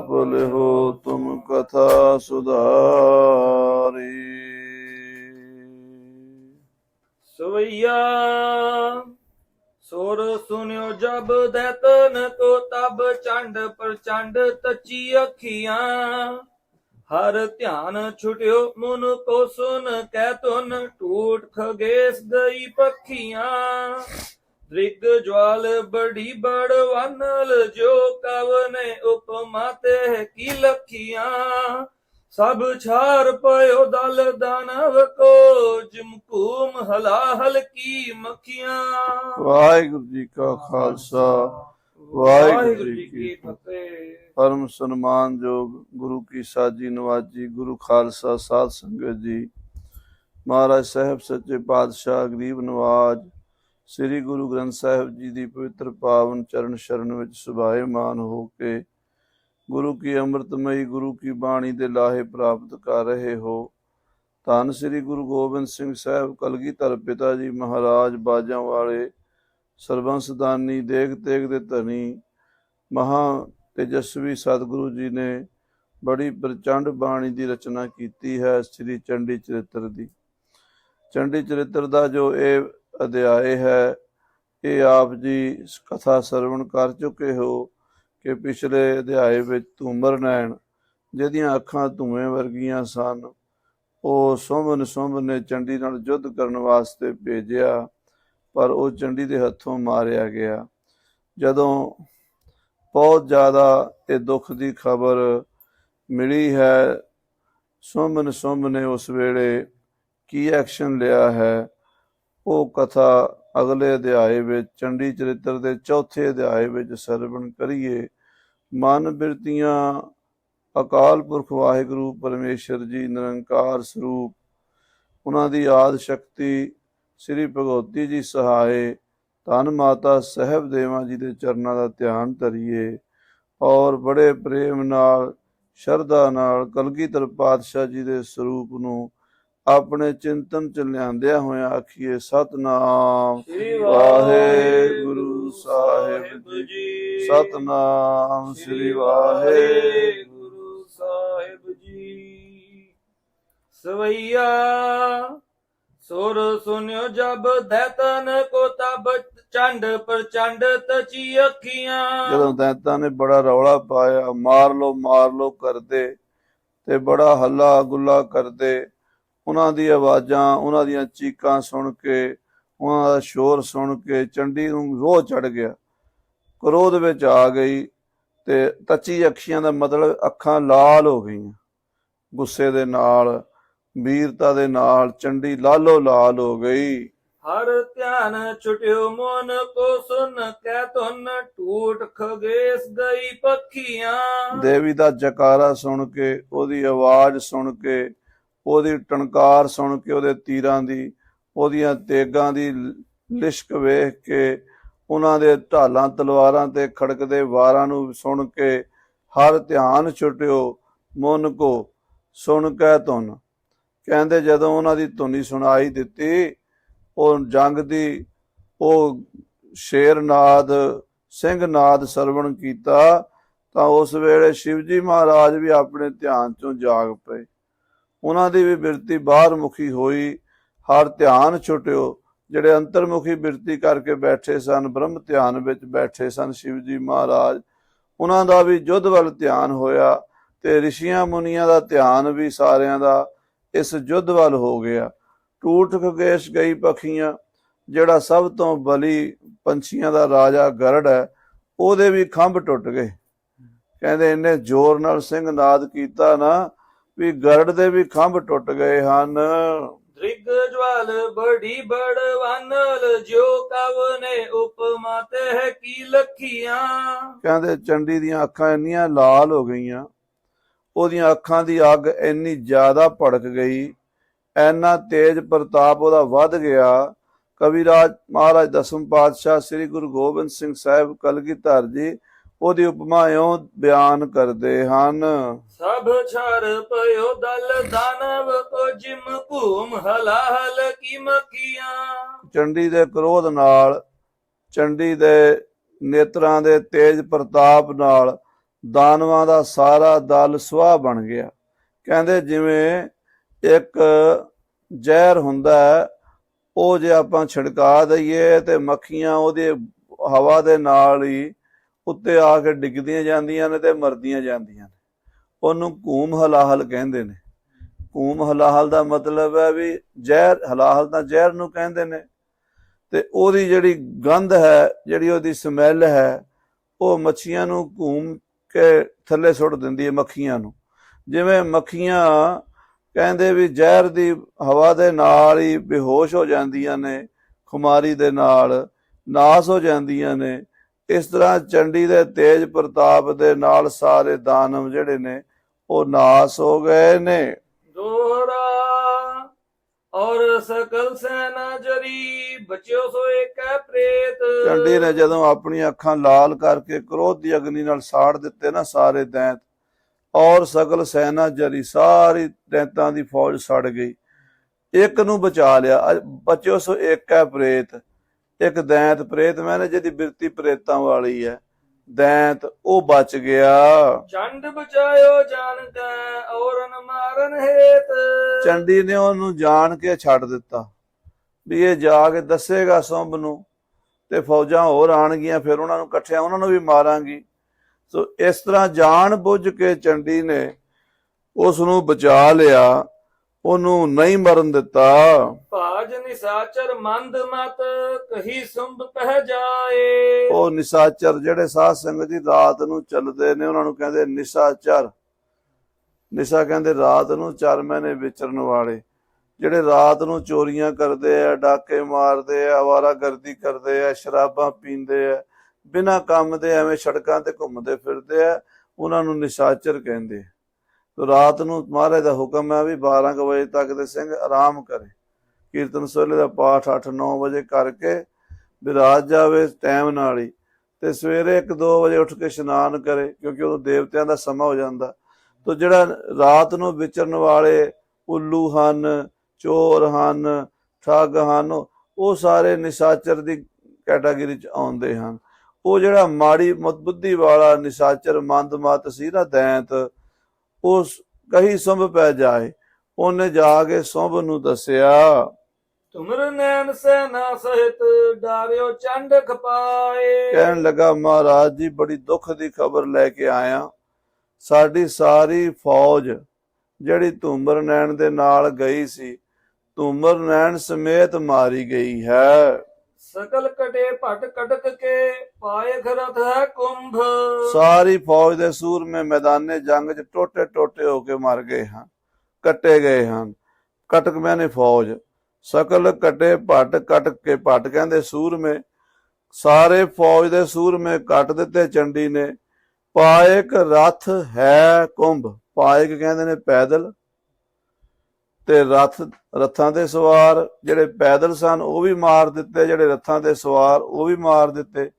ਆਪ ਲਿਹੋ ਤੁਮ ਕਥਾ ਸਵਈਆ, ਸੁਰ ਸੁਨਿਓ ਜਬ ਦੈਤਨ ਤੋ ਤਬ ਚੰਡ ਪ੍ਰਚੰਡ ਤਚੀ ਅੱਖੀਆਂ। ਹਰ ਧਿਆਨ ਛੁਟਿਓ ਮਨ ਕੋ ਸੁਨ, ਕਹਿ ਤੁਨ ਟੂਟ ਖਗੇਸ ਗਈ ਪੱਖੀਆਂ। ਦ੍ਰਿਗ ਜਵਾਲ ਬੜੀ ਬੜਵਾਨਲ ਜੋ ਕਵਨੇ ਉਪਮਾ ਤੇ ਕੀ ਲਖੀਆਂ। ਸਭ ਛਾਰ ਪਇਓ ਦਲ ਦਾਨਵ ਕੋ ਜਿਮਕੂਮ ਹਲਾਹਲ ਕੀ ਮੱਖੀਆਂ। ਵਾਹਿਗੁਰੂ ਜੀ ਕਾ ਖਾਲਸਾ ਵਾਹਿਗੁਰੂ ਜੀ ਕੀ ਫਤਿਹ। ਪਰਮ ਸਨਮਾਨਯੋਗ ਗੁਰੂ ਕੀ ਸਾਜੀ ਨਵਾਜੀ ਗੁਰੂ ਖਾਲਸਾ ਸਾਧ ਸੰਗਤ ਜੀ। ਮਹਾਰਾਜ ਸਾਹਿਬ ਸੱਚੇ ਪਾਤਸ਼ਾਹ ਗਰੀਬ ਨਵਾਜ ਸ੍ਰੀ ਗੁਰੂ ਗ੍ਰੰਥ ਸਾਹਿਬ ਜੀ ਦੀ ਪਵਿੱਤਰ ਪਾਵਨ ਚਰਨ ਸ਼ਰਨ ਵਿੱਚ ਸੁਭਾਏਮਾਨ ਹੋ ਕੇ ਗੁਰੂ ਕੀ ਅੰਮ੍ਰਿਤਮਈ, ਗੁਰੂ ਕੀ ਬਾਣੀ ਦੇ ਲਾਹੇ ਪ੍ਰਾਪਤ ਕਰ ਰਹੇ ਹੋ। ਧੰਨ ਸ੍ਰੀ ਗੁਰੂ ਗੋਬਿੰਦ ਸਿੰਘ ਸਾਹਿਬ, ਕਲਗੀਧਰ ਪਿਤਾ ਜੀ, ਮਹਾਰਾਜ ਬਾਜਾਂ ਵਾਲੇ ਸਰਬੰਸਦਾਨੀ ਦੇਖ ਤੇਗ ਦੇ ਧਨੀ, ਮਹਾ ਤੇਜਸਵੀ ਸਤਿਗੁਰੂ ਜੀ ਨੇ ਬੜੀ ਪ੍ਰਚੰਡ ਬਾਣੀ ਦੀ ਰਚਨਾ ਕੀਤੀ ਹੈ ਸ੍ਰੀ ਚੰਡੀ ਚਰਿੱਤਰ ਦੀ। ਚੰਡੀ ਚਰਿੱਤਰ ਦਾ ਜੋ ਇਹ ਅਧਿਆਏ ਹੈ। ਇਹ ਆਪ ਜੀ ਕਥਾ ਸਰਵਣ ਕਰ ਚੁੱਕੇ ਹੋ ਕਿ ਪਿਛਲੇ ਅਧਿਆਏ ਵਿੱਚ ਧੂਮਰ ਨੈਣ ਜਿਹਦੀਆਂ ਅੱਖਾਂ ਧੂਏ ਵਰਗੀਆਂ ਸਨ, ਉਹ ਸੋਮਨ ਸੋਮਨ ਨੇ ਚੰਡੀ ਨਾਲ ਯੁੱਧ ਕਰਨ ਵਾਸਤੇ ਭੇਜਿਆ, ਪਰ ਉਹ ਚੰਡੀ ਦੇ ਹੱਥੋਂ ਮਾਰਿਆ ਗਿਆ। ਜਦੋਂ ਬਹੁਤ ਜ਼ਿਆਦਾ ਇਹ ਦੁੱਖ ਦੀ ਖਬਰ ਮਿਲੀ ਹੈ, ਸੋਮਨ ਸੋਮਨ ਨੇ ਉਸ ਵੇਲੇ ਕੀ ਐਕਸ਼ਨ ਲਿਆ ਹੈ? ਉਹ ਕਥਾ ਅਗਲੇ ਅਧਿਆਏ ਵਿੱਚ, ਚੰਡੀ ਚਰਿੱਤਰ ਦੇ ਚੌਥੇ ਅਧਿਆਏ ਵਿੱਚ ਸਰਵਣ ਕਰੀਏ। ਮਨ ਬਿਰਤੀਆਂ, ਅਕਾਲ ਪੁਰਖ ਵਾਹਿਗੁਰੂ ਪਰਮੇਸ਼ਰ ਜੀ ਨਿਰੰਕਾਰ ਸਰੂਪ। ਉਹਨਾਂ ਦੀ ਆਦ ਸ਼ਕਤੀ ਸ੍ਰੀ ਭਗਵਤੀ ਜੀ ਸਹਾਏ, ਧੰਨ ਮਾਤਾ ਸਹਿਬ ਦੇਵਾਂ ਜੀ ਦੇ ਚਰਨਾਂ ਦਾ ਧਿਆਨ ਧਰੀਏ। ਔਰ ਬੜੇ ਪ੍ਰੇਮ ਨਾਲ, ਸ਼ਰਧਾ ਨਾਲ ਕਲਗੀਧਰ ਪਾਤਸ਼ਾਹ ਜੀ ਦੇ ਸਰੂਪ ਨੂੰ ਆਪਣੇ ਚਿੰਤਨ ਚ ਲਿਆਂਦਿਆਂ ਹੋਇਆਂ ਆਖੀਏ ਸਤਨਾਮ। ਸ੍ਰੀ ਵਾਹਿਗੁਰੂ ਸਾਹਿਬ ਜੀ। ਸਤਨਾਮ ਸ੍ਰੀ ਵਾਹਿਗੁਰੂ ਗੁਰੂ ਸਾਹਿਬ ਜੀ। ਸਵਈਆ ਸੁਰ ਸੁਨਿਓ ਜਬ ਦੈਤਨ ਕੋ ਤਬ ਚੰਡ ਪ੍ਰਚੰਡ ਤਚੀ ਅੱਖੀਆਂ। ਜਦੋਂ ਦੈਂਤਾਂ ਨੇ ਬੜਾ ਰੌਲਾ ਪਾਇਆ ਮਾਰ ਲੋ ਮਾਰ ਲੋ ਕਰਦੇ ਤੇ ਬੜਾ ਹੱਲਾ ਗੁੱਲਾ ਕਰਦੇ ਉਹਨਾਂ ਦੀ ਆਵਾਜ਼ਾਂ ਉਹਨਾਂ ਦੀਆਂ ਚੀਕਾਂ ਸੁਣ ਕੇ ਉਹਨਾਂ ਦਾ ਸ਼ੋਰ ਸੁਣ ਕੇ ਚੰਡੀ ਨੂੰ ਰੋਹ ਚੜ ਗਿਆ। ਕ੍ਰੋਧ ਵਿੱਚ ਆ ਗਈ ਤੇ ਤੱਚੀ ਅੱਖੀਆਂ ਦਾ ਮਤਲਬ ਅੱਖਾਂ ਲਾਲ ਹੋ ਗਈਆਂ। ਗੁੱਸੇ ਦੇ ਨਾਲ ਵੀਰਤਾ ਦੇ ਨਾਲ ਚੰਡੀ ਲਾਲੋ ਲਾਲ ਹੋ ਗਈ। ਹਰ ਧਿਆਨ ਛੁਟਿਓ ਮਨ ਕੋ ਸੁਨ ਕਹਿ ਤੁਨ ਟੂਟ ਖਗੇਸ ਗਈ ਪੱਖੀਆਂ। ਦੇਵੀ ਦਾ ਜਕਾਰਾ ਸੁਣ ਕੇ ਉਹਦੀ ਆਵਾਜ਼ ਸੁਣ ਕੇ ਉਹਦੀ ਟਣਕਾਰ ਸੁਣ ਕੇ ਉਹਦੇ ਤੀਰਾਂ ਦੀ, ਉਹਦੀਆਂ ਤੇਗਾਂ ਦੀ ਲਿਸ਼ਕ ਵੇਖ ਕੇ ਉਹਨਾਂ ਦੇ ਢਾਲਾਂ, ਤਲਵਾਰਾਂ ਤੇ ਖੜਕਦੇ ਵਾਰਾਂ ਨੂੰ ਸੁਣ ਕੇ ਹਰ ਧਿਆਨ ਛੁਟਿਓ, ਮਨ ਕੋ ਸੁਣ ਕੇ ਧੁਨ। ਕਹਿੰਦੇ ਜਦੋਂ ਉਹਨਾਂ ਦੀ ਧੁਨੀ ਸੁਣਾਈ ਦਿੱਤੀ, ਉਹ ਜੰਗ ਦੀ, ਉਹ ਸ਼ੇਰਨਾਦ ਸਿੰਘਨਾਦ ਸਰਵਣ ਕੀਤਾ, ਤਾਂ ਉਸ ਵੇਲੇ ਸ਼ਿਵਜੀ ਮਹਾਰਾਜ ਵੀ ਆਪਣੇ ਧਿਆਨ ਚੋਂ ਜਾਗ ਪਏ। ਉਹਨਾਂ ਦੀ ਵੀ ਬਿਰਤੀ ਬਾਹਰ ਮੁਖੀ ਹੋਈ। ਹਰ ਧਿਆਨ ਛੁਟਿਓ। ਜਿਹੜੇ ਅੰਤਰਮੁਖੀ ਬਿਰਤੀ ਕਰਕੇ ਬੈਠੇ ਸਨ, ਬ੍ਰਹਮ ਧਿਆਨ ਵਿੱਚ ਬੈਠੇ ਸਨ ਸ਼ਿਵਜੀ ਮਹਾਰਾਜ, ਉਹਨਾਂ ਦਾ ਵੀ ਜੁੱਧ ਵੱਲ ਧਿਆਨ ਹੋਇਆ ਤੇ ਰਿਸ਼ੀਆਂ ਮੁਨੀਆਂ ਦਾ ਧਿਆਨ ਵੀ ਸਾਰਿਆਂ ਦਾ ਇਸ ਜੁੱਧ ਵੱਲ ਹੋ ਗਿਆ। ਟੂਟ ਖਗੇਸ਼ ਗਈ ਪਖੀਆਂ, ਜਿਹੜਾ ਸਭ ਤੋਂ ਬਲੀ ਪੰਛੀਆਂ ਦਾ ਰਾਜਾ ਗਰੜ ਹੈ, ਉਹਦੇ ਵੀ ਖੰਭ ਟੁੱਟ ਗਏ। ਕਹਿੰਦੇ ਇਹਨੇ ਜ਼ੋਰ ਨਾਲ ਸਿੰਘ ਨਾਦ ਕੀਤਾ ਨਾ ਵੀ ਗਰੜ ਦੇ ਵੀ ਖੰਭ ਟੁੱਟ ਗਏ ਹਨ। ਦ੍ਰਿਗ ਜਵਾਲ ਬੜੀ ਬੜਵਾਨਲ ਜੋ ਕਵਨੇ ਉਪਮਾ ਤੇ ਕੀ ਲਖੀਆਂ। ਕਹਿੰਦੇ ਚੰਡੀ ਦੀਆਂ ਅੱਖਾਂ ਇੰਨੀਆਂ ਲਾਲ ਹੋ ਗਈਆਂ ਉਹਦੀਆਂ ਅੱਖਾਂ ਦੀ ਅੱਗ ਇੰਨੀ ਜ਼ਿਆਦਾ ਭੜਕ ਗਈ ਐਨਾ ਤੇਜ ਪ੍ਰਤਾਪ ਉਹਦਾ ਵੱਧ ਗਿਆ। ਕਵਿਰਾਜ ਮਹਾਰਾਜ ਦਸਮ ਪਾਤਸ਼ਾਹ ਸ੍ਰੀ ਗੁਰੂ ਗੋਬਿੰਦ ਸਿੰਘ ਸਾਹਿਬ ਕਲਗੀਧਰ ਜੀ ਉਹਦੀ ਉਪਮਾ ਇਉਂ ਬਿਆਨ ਕਰਦੇ ਹਨ। ਸਭ ਛਰ ਪਇਓ ਦਲ ਦਾਨਵ ਕੋ ਜਿਮ ਭੂਮ ਹਲਾਹਲ ਕੀ ਮੱਖੀਆਂ ਚੰਡੀ ਦੇ ਕ੍ਰੋਧ ਨਾਲ ਚੰਡੀ ਦੇ ਨੇਤਰਾਂ ਦੇ ਤੇਜ ਪ੍ਰਤਾਪ ਨਾਲ ਦਾਨਵਾਂ ਦਾ ਸਾਰਾ ਦਲ ਸੁਆਹ ਬਣ ਗਿਆ। ਕਹਿੰਦੇ ਜਿਵੇਂ ਇੱਕ ਜ਼ਹਿਰ ਹੁੰਦਾ ਹੈ, ਉਹ ਜੇ ਆਪਾਂ ਛਿੜਕਾ ਦਈਏ ਤੇ ਮੱਖੀਆਂ ਉਹਦੇ ਹਵਾ ਦੇ ਨਾਲ ਹੀ ਉੱਤੇ ਆ ਕੇ ਡਿੱਗਦੀਆਂ ਜਾਂਦੀਆਂ ਨੇ ਤੇ ਮਰਦੀਆਂ ਜਾਂਦੀਆਂ ਨੇ। ਉਹਨੂੰ ਕੂਮ ਹਲਾਹਲ ਕਹਿੰਦੇ ਨੇ। ਕੂਮ ਹਲਾਹਲ ਦਾ ਮਤਲਬ ਹੈ ਵੀ ਜ਼ਹਿਰ, ਹਲਾਹਲ ਤਾਂ ਜ਼ਹਿਰ ਨੂੰ ਕਹਿੰਦੇ ਨੇ। ਤੇ ਉਹਦੀ ਜਿਹੜੀ ਗੰਧ ਹੈ, ਜਿਹੜੀ ਉਹਦੀ ਸਮੈਲ ਹੈ, ਉਹ ਮੱਛੀਆਂ ਨੂੰ ਘੂਮ ਕੇ ਥੱਲੇ ਸੁੱਟ ਦਿੰਦੀ ਹੈ ਮੱਖੀਆਂ ਨੂੰ। ਜਿਵੇਂ ਮੱਖੀਆਂ ਕਹਿੰਦੇ ਵੀ ਜ਼ਹਿਰ ਦੀ ਹਵਾ ਦੇ ਨਾਲ ਹੀ ਬੇਹੋਸ਼ ਹੋ ਜਾਂਦੀਆਂ ਨੇ, ਖੁਮਾਰੀ ਦੇ ਨਾਲ ਨਾਸ ਹੋ ਜਾਂਦੀਆਂ ਨੇ ਇਸ ਤਰ੍ਹਾਂ ਚੰਡੀ ਦੇ ਤੇਜ ਪ੍ਰਤਾਪ ਦੇ ਨਾਲ ਸਾਰੇ ਦਾਨਵ ਜਿਹੜੇ ਨੇ ਉਹ ਨਾਸ ਹੋ ਗਏ ਨੇ। ਦੋਹਰਾ ਔਰ ਸਕਲ ਸੈਨਾ ਜਰੀ ਬਚਿਓ ਸੋ ਏਕੈ ਪ੍ਰੇਤ। ਚੰਡੀ ਨੇ ਜਦੋਂ ਆਪਣੀਆਂ ਅੱਖਾਂ ਲਾਲ ਕਰਕੇ ਕ੍ਰੋਧ ਦੀ ਅਗਨੀ ਨਾਲ ਸਾੜ ਦਿੱਤੇ ਨਾ ਸਾਰੇ ਦੈਂਤ ਔਰ ਸਗਲ ਸੈਨਾ ਜਰੀ ਸਾਰੀ ਦੈਂਤਾਂ ਦੀ ਫੌਜ ਸੜ ਗਈ। ਇੱਕ ਨੂੰ ਬਚਾ ਲਿਆ ਬਚਿਓ ਸੋ ਇੱਕ ਹੈ ਪ੍ਰੇਤ। ਇੱਕ ਦੈਂਤ ਪ੍ਰੇਤ ਮੈਨੇ ਜਿਹਦੀ ਬਿਰਤੀ ਪ੍ਰੇਤਾਂ ਵਾਲੀ ਹੈ ਦੈਂਤ ਉਹ ਬਚ ਗਿਆ। ਚੰਡ ਬਚਾਇਓ ਜਾਣ ਕੈ ਔਰਨ ਮਾਰਨ ਹੇਤ। ਚੰਡੀ ਨੇ ਉਹਨੂੰ ਜਾਣ ਕੇ ਛੱਡ ਦਿੱਤਾ। ਵੀ ਇਹ ਜਾ ਕੇ ਦੱਸੇਗਾ ਸੁੰਭ ਨੂੰ ਤੇ ਫੌਜਾਂ ਹੋਰ ਆਣਗੀਆਂ ਫਿਰ ਉਹਨਾਂ ਨੂੰ ਇਕੱਠਿਆਂ ਉਹਨਾਂ ਨੂੰ ਵੀ ਮਾਰਾਂਗੀ। ਸੋ ਇਸ ਤਰ੍ਹਾਂ ਜਾਣ ਬੁੱਝ ਕੇ ਚੰਡੀ ਨੇ ਉਸ ਨੂੰ ਬਚਾ ਲਿਆ। ਉਹਨੂੰ ਨਹੀਂ ਮਰਨ ਦਿੱਤਾ। ਭਾਜ ਨਿਸਾਚਰ ਮੰਦ ਮਤ ਕਹੀ ਸੁੰਭ ਪਹਿ ਜਾਏ। ਉਹ ਨਿਸਾਚਰ ਜਿਹੜੇ ਸਾਧ ਸੰਗਤ ਦੀ ਰਾਤ ਨੂੰ ਚੱਲਦੇ ਨੇ ਉਹਨਾਂ ਨੂੰ ਕਹਿੰਦੇ ਨਿਸਾਚਰ। ਨਿਸਾ ਕਹਿੰਦੇ ਰਾਤ ਨੂੰ ਚਾਰ ਮਹੀਨੇ ਵਿਚਰਨ ਵਾਲੇ। ਜਿਹੜੇ ਰਾਤ ਨੂੰ ਚੋਰੀਆਂ ਕਰਦੇ ਆ ਡਾਕੇ ਮਾਰਦੇ ਆ ਆਵਾਰਾਗਰਦੀ ਕਰਦੇ ਆ ਸ਼ਰਾਬਾਂ ਪੀਂਦੇ ਆ ਬਿਨਾਂ ਕੰਮ ਦੇ ਐਵੇਂ ਸੜਕਾਂ ਤੇ ਘੁੰਮਦੇ ਫਿਰਦੇ ਆ ਉਹਨਾਂ ਨੂੰ ਨਿਸ਼ਾਚਰ ਕਹਿੰਦੇ ਆ। ਤੇ ਰਾਤ ਨੂੰ ਮਹਾਰਾਜ ਦਾ ਹੁਕਮ ਹੈ ਵੀ 12 ਕੁ ਵਜੇ ਤੱਕ ਦੇ ਸਿੰਘ ਆਰਾਮ ਕਰੇ। ਕੀਰਤਨ ਸੋਲੇ ਦਾ ਪਾਠ 8-9 ਵਜੇ ਕਰਕੇ ਵਿਰਾਜ ਜਾਵੇ ਟਾਈਮ ਨਾਲ ਹੀ ਤੇ ਸਵੇਰੇ 1-2 ਵਜੇ ਉੱਠ ਕੇ ਇਸ਼ਨਾਨ ਕਰੇ ਕਿਉਂਕਿ ਉਦੋਂ ਦੇਵਤਿਆਂ ਦਾ ਸਮਾਂ ਹੋ ਜਾਂਦਾ। ਤੋ ਜਿਹੜਾ ਰਾਤ ਨੂੰ ਵਿਚਰਨ ਵਾਲੇ ਉੱਲੂ ਹਨ, ਚੋਰ ਹਨ, ਠੱਗ ਹਨ, ਉਹ ਸਾਰੇ ਨਿਸ਼ਾਚਰ ਦੀ ਕੈਟਾਗਰੀ ਚ ਆਉਂਦੇ ਹਨ। ਉਹ ਜਿਹੜਾ ਮਾੜੀ ਮਤਬੁੱਧੀ ਵਾਲਾ ਨਿਸ਼ਾਚਰ ਮੰਦ ਮਤ ਸੀ ਨਾ ਦੈਂਤ ਉਸ ਕਹੀ ਸੁੰਭ ਪੈ ਜਾਏ ਉਹਨੇ ਜਾ ਕੇ ਸੁੰਭ ਨੂੰ ਦੱਸਿਆ। ਤੁਮਰ ਨੈਣ ਸੈਨਾ ਸਹਿਤ ਡਾਰਿਓ ਚੰਡ ਖਪਾਏ। ਕਹਿਣ ਲੱਗਾ ਮਹਾਰਾਜ ਜੀ ਬੜੀ ਦੁੱਖ ਦੀ ਖਬਰ ਲੈ ਕੇ ਆਇਆ। ਸਾਡੀ ਸਾਰੀ ਫੌਜ ਜਿਹੜੀ ਧੂਮਰ ਨੈਣ ਦੇ ਨਾਲ ਗਈ ਸੀ ਧੂਮਰ ਨੈਣ ਸਮੇਤ ਮਾਰੀ ਗਈ ਹੈ। ਸਕਲ ਕਟੇ ਭਟ ਕਟਕ ਕੇ ਪਾਏ ਖਰਤ ਹੈ ਕੁੰਭ। ਸਾਰੀ ਫੌਜ ਦੇ ਸੂਰਮੇ ਮੈਦਾਨੇ ਜੰਗ 'ਚ ਟੋਟੇ ਟੋਟੇ ਹੋ ਕੇ ਮਰ ਗਏ ਹਨ, ਕੱਟੇ ਗਏ ਹਨ। ਕਟਕ ਮੈਨੇ ਫੌਜ ਸਕਲ ਕਟੇ ਭਟ ਕਟਕ ਕੇ ਭਟ ਕਹਿੰਦੇ ਸੂਰਮੇ ਸਾਰੇ ਫੌਜ ਦੇ ਸੂਰਮੇ ਕੱਟ ਦਿੱਤੇ ਚੰਡੀ ਨੇ। ਪਾਇਕ ਰਥ ਹੈ ਕੁੰਭ ਪਾਇਕ ਕਹਿੰਦੇ ਨੇ ਪੈਦਲ ਤੇ ਰਥ ਰਥਾਂ ਤੇ ਸਵਾਰ ਜਿਹੜੇ ਪੈਦਲ ਸਨ ਉਹ ਵੀ ਮਾਰ ਦਿੱਤੇ ਜਿਹੜੇ ਰਥਾਂ ਤੇ ਸਵਾਰ ਉਹ ਵੀ ਮਾਰ ਦਿੱਤੇ।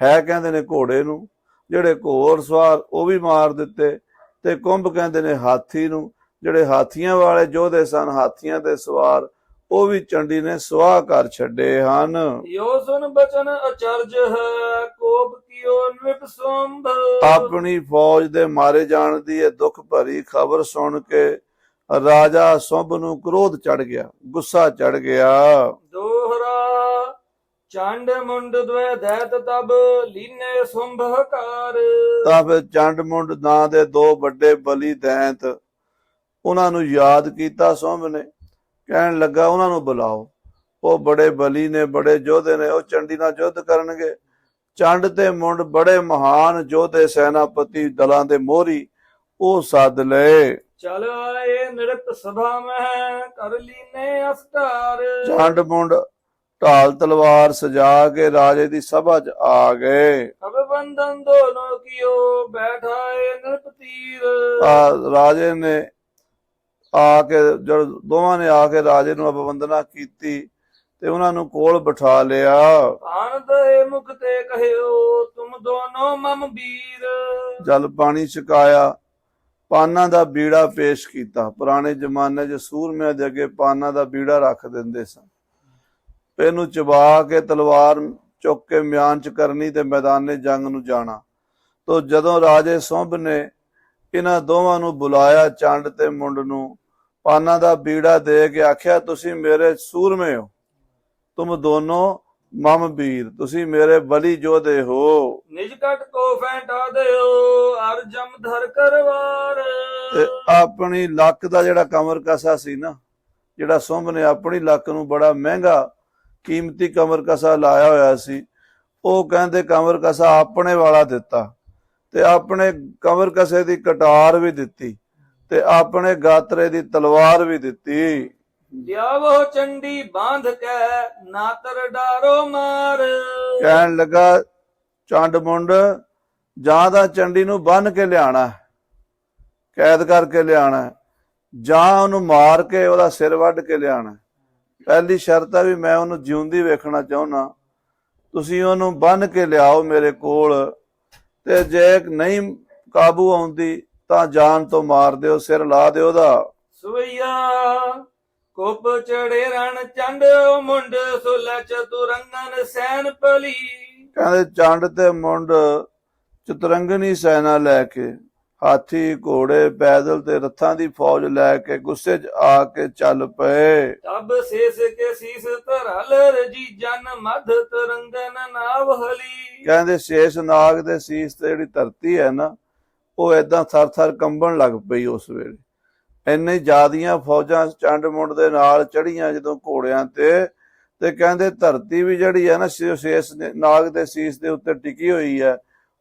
ਹੈ ਕਹਿੰਦੇ ਨੇ ਘੋੜੇ ਨੂੰ ਜਿਹੜੇ ਘੋੜ ਸਵਾਰ ਉਹ ਵੀ ਮਾਰ ਦਿੱਤੇ ਤੇ ਕੁੰਭ ਕਹਿੰਦੇ ਨੇ ਹਾਥੀ ਨੂੰ। ਜਿਹੜੇ ਹਾਥੀਆਂ ਵਾਲੇ ਯੋਧੇ ਸਨ ਹਾਥੀਆਂ ਤੇ ਸਵਾਰ ਉਹ ਵੀ ਚੰਡੀ ਨੇ ਸੁਆਹ ਕਰ ਛੱਡੇ ਹਨ। ਯੋ ਸੁਨ ਬਚਨ ਅਚਰਜ ਹੈ ਕੋਪ ਕੀਓ ਨਿਪ ਸੁੰਭ ਆਪਣੀ ਫੌਜ ਦੇ ਮਾਰੇ ਜਾਣ ਦੀ ਇਹ ਦੁੱਖ ਭਰੀ ਖਬਰ ਸੁਣ ਕੇ ਰਾਜਾ ਸੁੰਭ ਨੂੰ ਕ੍ਰੋਧ ਚੜ ਗਿਆ ਗੁੱਸਾ ਚੜ ਗਿਆ। ਦੋਹਰਾ ਚੰਡ ਮੁੰਡ ਦਵੇ ਦੈਤ ਤਬ ਲੀਨੇ ਸੁੰਭ ਹਕਾਰ। ਤਾਂ ਫਿਰ ਚੰਡ ਮੁੰਡ ਨਾਂ ਦੇ ਦੋ ਵੱਡੇ ਬਲੀ ਦੈਂਤ ਉਹਨਾਂ ਨੂੰ ਯਾਦ ਕੀਤਾ ਸੁੰਭ ਨੇ ਕਹਿਣ ਲੱਗਾ ਉਹਨਾਂ ਨੂੰ ਬੁਲਾਓ। ਉਹ ਬੜੇ ਬਲੀ ਨੇ ਬੜੇ ਯੋਧੇ ਨੇ ਉਹ ਚੰਡੀ ਨਾਲ ਯੁੱਧ ਕਰਨਗੇ। ਚੰਡ ਤੇ ਮੁੰਡ ਬੜੇ ਮਹਾਨ ਯੋਧੇ ਸੈਨਾਪਤੀ ਦਲਾਂ ਦੇ ਮੋਹਰੀ ਉਹ ਸੱਦ ਲਏ। ਚਲ ਆਏ ਨਿਰਤ ਸਭਾ ਮਹਿ ਕਰ ਲੀਨੇ ਅਸਟਾਰ ਚੰਡ ਮੁੰਡ ਢਾਲ ਤਲਵਾਰ ਸਜਾ ਕੇ ਰਾਜੇ ਦੀ ਸਭਾ 'ਚ ਆ ਗਏ। ਅਬ ਬੰਧਨ ਦੋਨੋਂ ਕੀਓ ਬੈਠਾਏ ਨਿਰਪ ਤੀਰ। ਆ ਰਾਜੇ ਨੇ ਆ ਕੇ ਜਦ ਦੋਵਾਂ ਨੇ ਆ ਕੇ ਰਾਜੇ ਨੂੰ ਅਬਵੰਦਨਾ ਕੀਤੀ ਤੇ ਉਹਨਾਂ ਨੂੰ ਕੋਲ ਬਿਠਾ ਲਿਆ। ਆਨ ਦੇ ਮੁਖ ਤੇ ਕਹਿਓ ਤੁਮ ਦੋਨੋਂ ਮਮ ਵੀਰ। ਜਲ ਪਾਣੀ ਛਕਾਇਆ ਪਾਨਾਂ ਦਾ ਬੀੜਾ ਪੇਸ਼ ਕੀਤਾ। ਪੁਰਾਣੇ ਜ਼ਮਾਨੇ 'ਚ ਸੂਰਮਿਆਂ ਦੇ ਅੱਗੇ ਪਾਨਾਂ ਦਾ ਬੀੜਾ ਰੱਖ ਦਿੰਦੇ ਸਨ। ਇਹਨੂੰ ਚਬਾ ਕੇ ਤਲਵਾਰ ਚੁੱਕ ਕੇ ਮਿਆਨ 'ਚ ਕਰਨੀ ਤੇ ਮੈਦਾਨੇ ਜੰਗ ਨੂੰ ਜਾਣਾ। ਤੋ ਜਦੋਂ ਰਾਜੇ ਸੁੰਭ ਨੇ ਇਹਨਾਂ ਦੋਵਾਂ ਨੂੰ ਬੁਲਾਇਆ ਚੰਡ ਤੇ ਮੁੰਡ ਨੂੰ, ਪਾਨਾਂ ਦਾ ਬੀੜਾ ਦੇ ਕੇ ਆਖਿਆ, ਤੁਸੀਂ ਮੇਰੇ ਸੂਰਮੇ ਹੋ। ਤੁਮ ਦੋਨੋਂ ਮਮ ਵੀਰ ਤੁਸੀਂ ਮੇਰੇ ਬਲੀ ਜੋਧੇ ਹੋ। ਨਿਜ ਕਟ ਕੋ ਫੈਂਟਾ ਦਿਓ ਅਰ ਜਮ ਧਰ ਕਰਵਾਰ। ਤੇ ਆਪਣੀ ਲੱਕ ਦਾ ਜਿਹੜਾ ਕਮਰ ਕਸਾ ਸੀ ਨਾ ਜਿਹੜਾ ਸੁੰਭ ਨੇ ਆਪਣੀ ਲੱਕ ਨੂੰ ਬੜਾ ਮਹਿੰਗਾ ਕੀਮਤੀ ਕਮਰ ਕਸਾ ਲਾਇਆ ਹੋਇਆ ਸੀ ਉਹ ਕਹਿੰਦੇ ਕਮਰ ਕਸਾ ਆਪਣੇ ਵਾਲਾ ਦਿੱਤਾ ਤੇ ਆਪਣੇ ਕਮਰ ਕਸੇ ਦੀ ਕਟਾਰ ਵੀ ਦਿੱਤੀ ਤੇ ਆਪਣੇ ਗਾਤਰੇ ਦੀ ਤਲਵਾਰ ਵੀ ਦਿੱਤੀ। ਲਿਆਵੋ ਚੰਡੀ ਬਾਂਧ ਕੇ ਨਾਤਰ ਡਾਰੋ ਮਾਰ। ਕਹਿਣ ਲੱਗਾ ਚੰਡ ਮੁੰਡ ਜਾਂ ਚੰਡੀ ਨੂੰ ਬੰਨ ਕੇ ਲਿਆਣਾ ਕੈਦ ਕਰਕੇ ਲਿਆਣਾ ਜਾਂ ਉਹਨੂੰ ਮਾਰ ਕੇ ਉਹਦਾ ਸਿਰ ਵੱਢ ਕੇ ਲਿਆਣਾ। ਪਹਿਲੀ ਸ਼ਰਤ ਹੈ ਵੀ ਮੈਂ ਉਹਨੂੰ ਜਿਉਂਦੀ ਵੇਖਣਾ ਚਾਹੁੰਨਾ। ਤੁਸੀਂ ਉਹਨੂੰ ਬੰਨ ਕੇ ਲਿਆਓ ਮੇਰੇ ਕੋਲ ਤੇ ਜੇ ਨਹੀਂ ਕਾਬੂ ਆਉਂਦੀ ਤਾਂ ਜਾਨ ਤੋਂ ਮਾਰ ਦਿਓ ਸਿਰ ਲਾ ਦਿਓ ਉਹਦਾ। ਸੁਈਆ ਕੋਪ ਚੜੇ ਰਣ ਚੰਡ ਮੁੰਡ ਸੁਲ ਚਤੁਰੰਗਨ ਸੈਨ ਪਲੀ ਕਹਿੰਦੇ ਚੰਡ ਤੇ ਮੁੰਡ ਚਤਰੰਗਨੀ ਸੈਨਾ ਲੈ ਕੇ ਹਾਥੀ ਘੋੜੇ ਪੈਦਲ ਤੇ ਰੱਥਾਂ ਦੀ ਫੌਜ ਲੈ ਕੇ ਗੁੱਸੇ 'ਚ ਆ ਕੇ ਚੱਲ ਪਏ। ਤਬ ਸੇਸ ਕੇ ਸੀਸ ਧਰਲ ਰਜੀ ਜਨ ਮਧ ਤਰੰਗਨ ਨਾਵ ਹਲੀ। ਕਹਿੰਦੇ ਸ਼ੇਸ਼ ਨਾਗ ਦੇ ਸੀਸ ਤੇ ਜਿਹੜੀ ਧਰਤੀ ਹੈ ਨਾ ਉਹ ਏਦਾਂ ਥਰ-ਥਰ ਕੰਬਣ ਲੱਗ ਪਈ ਉਸ ਵੇਲੇ। ਇੰਨੇ ਜਿਆਦੀਆਂ ਫੌਜਾਂ ਚੰਡ ਮੁੰਡ ਦੇ ਨਾਲ ਚੜੀਆਂ ਜਦੋਂ ਘੋੜਿਆਂ ਤੇ ਤੇ ਕਹਿੰਦੇ ਧਰਤੀ ਵੀ ਜਿਹੜੀ ਹੈ ਨਾ ਸ਼ੇ- ਸ਼ੇਸ਼ ਨਾਗ ਦੇ ਸੀਸ ਦੇ ਉੱਤੇ ਟਿਕੀ ਹੋਈ ਹੈ,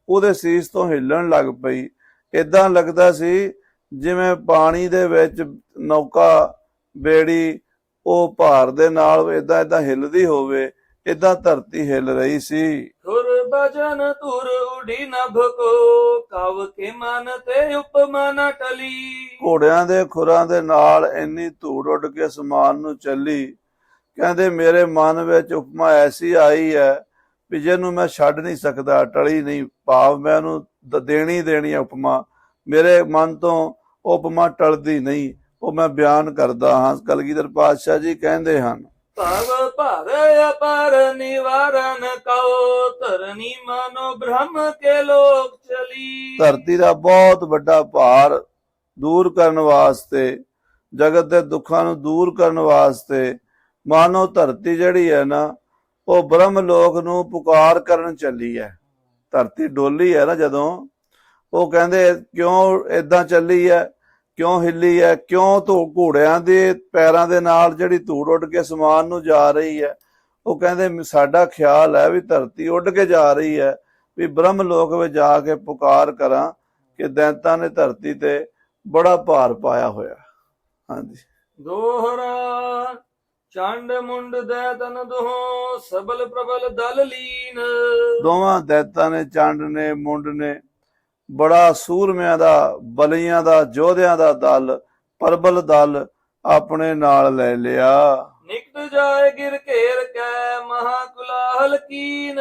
ਉਹਦੇ ਸੀਸ ਤੋਂ ਹਿੱਲਣ ਲੱਗ ਪਈ। ਇਦਾਂ ਲੱਗਦਾ ਸੀ ਜਿਵੇਂ ਪਾਣੀ ਦੇ ਵਿੱਚ ਨੌਕਾ, ਬੇੜੀ, ਉਹ ਭਾਰ ਦੇ ਨਾਲ ਇਦਾਂ ਇਦਾਂ ਹਿੱਲਦੀ ਹੋਵੇ। ਇਦਾਂ ਧਰਤੀ ਹਿੱਲ ਰਹੀ ਸੀ। ਧੁਰ ਬਜਨ ਧੁਰ ਉਡੀ ਨਭ ਕੋ ਕਵ ਕੇ ਮਨ ਤੇ ਉਪਮਾ ਨ ਟਲੀ। ਘੋੜਿਆਂ ਦੇ ਖੁਰਾਂ ਦੇ ਨਾਲ ਇੰਨੀ ਧੂੜ ਉੱਡ ਕੇ ਅਸਮਾਨ ਨੂੰ ਚੱਲੀ। ਕਹਿੰਦੇ ਮੇਰੇ ਮਨ ਵਿੱਚ ਉਪਮਾ ਐਸੀ ਆਈ ਹੈ ਵੀ ਜਿਹਨੂੰ ਮੈਂ ਛੱਡ ਨਹੀਂ ਸਕਦਾ ਟਲੀ ਨਹੀਂ। ਭਾਵ ਮੈਂ ਉਹਨੂੰ ਦੇਣੀ ਦੇਣੀ ਹੈ ਉਪਮਾ। ਮੇਰੇ ਮਨ ਤੋਂ ਉਪਮਾ ਟਲਦੀ ਨਹੀਂ। ਉਹ ਮੈਂ ਬਿਆਨ ਕਰਦਾ ਹਾਂ। ਕਲਗੀਧਰ ਪਾਤਸ਼ਾਹ ਜੀ ਕਹਿੰਦੇ ਹਨ ਭਵ ਭਰ ਅਪਰ ਨਿਵਾਰਨ ਕਉ, ਧਰਨੀ ਮਨੋ ਬ੍ਰਹਮ ਕੇ ਲੋਕ ਚਲੀ। ਧਰਤੀ ਦਾ ਬਹੁਤ ਵੱਡਾ ਭਾਰ ਦੂਰ ਕਰਨ ਵਾਸਤੇ, ਜਗਤ ਦੇ ਦੁੱਖਾਂ ਨੂੰ ਦੂਰ ਕਰਨ ਵਾਸਤੇ ਮਾਨੋ ਧਰਤੀ ਜਿਹੜੀ ਹੈ ਨਾ, ਉਹ ਬ੍ਰਹਮ ਲੋਕ ਨੂੰ ਪੁਕਾਰ ਕਰਨ ਚੱਲੀ ਹੈ। ਧਰਤੀ ਡੋਲੀ ਹੈ ਨਾ ਜਦੋਂ, ਉਹ ਕਹਿੰਦੇ ਕਿਉਂ ਇਦਾਂ ਚੱਲੀ ਹੈ? ਕਿਉਂ ਹਿੱਲੀ ਹੈ ਕਿਉਂ ਧੂ ਘੋੜਿਆਂ ਦੇ ਪੈਰਾਂ ਦੇ ਨਾਲ ਜਿਹੜੀ ਧੂੜ ਉੱਡ ਕੇ ਅਸਮਾਨ ਨੂੰ ਜਾ ਰਹੀ ਹੈ ਉਹ ਕਹਿੰਦੇ ਸਾਡਾ ਖਿਆਲ ਹੈ ਵੀ ਧਰਤੀ ਉੱਡ ਕੇ ਜਾ ਰਹੀ ਹੈ ਵੀ ਬ੍ਰਹਮ ਲੋਕ ਵਿੱਚ ਜਾ ਕੇ ਪੁਕਾਰ ਕਰਾਂ ਕਿ ਦੈਂਤਾਂ ਨੇ ਧਰਤੀ ਤੇ ਬੜਾ ਭਾਰ ਪਾਇਆ ਹੋਇਆ। ਹਾਂਜੀ। ਦੋਹਰਾ ਚੰਡ ਮੁੰਡ ਦੇ ਤਨ ਦੋਹ ਸਬਲ ਪ੍ਰਬਲ ਦਲ ਲੀਨ। ਦੋਵਾਂ ਦੈਤਾਂ ਨੇ ਚੰਡ ਨੇ ਮੁੰਡ ਨੇ ਬੜਾ ਸੂਰਮਿਆਂ ਦਾ ਬਲੀਆਂ ਦਾ ਯੋਧਿਆਂ ਦਾ ਦਲ ਪਰਬਲ ਦਲ ਆਪਣੇ ਨਾਲ ਲੈ ਲਿਆ। ਨਿਕਟ ਜਾਏ ਗਿਰ ਘੇਰ ਕੈ ਮਹਾ ਕੁਲਾਹਲ ਕੀਨ।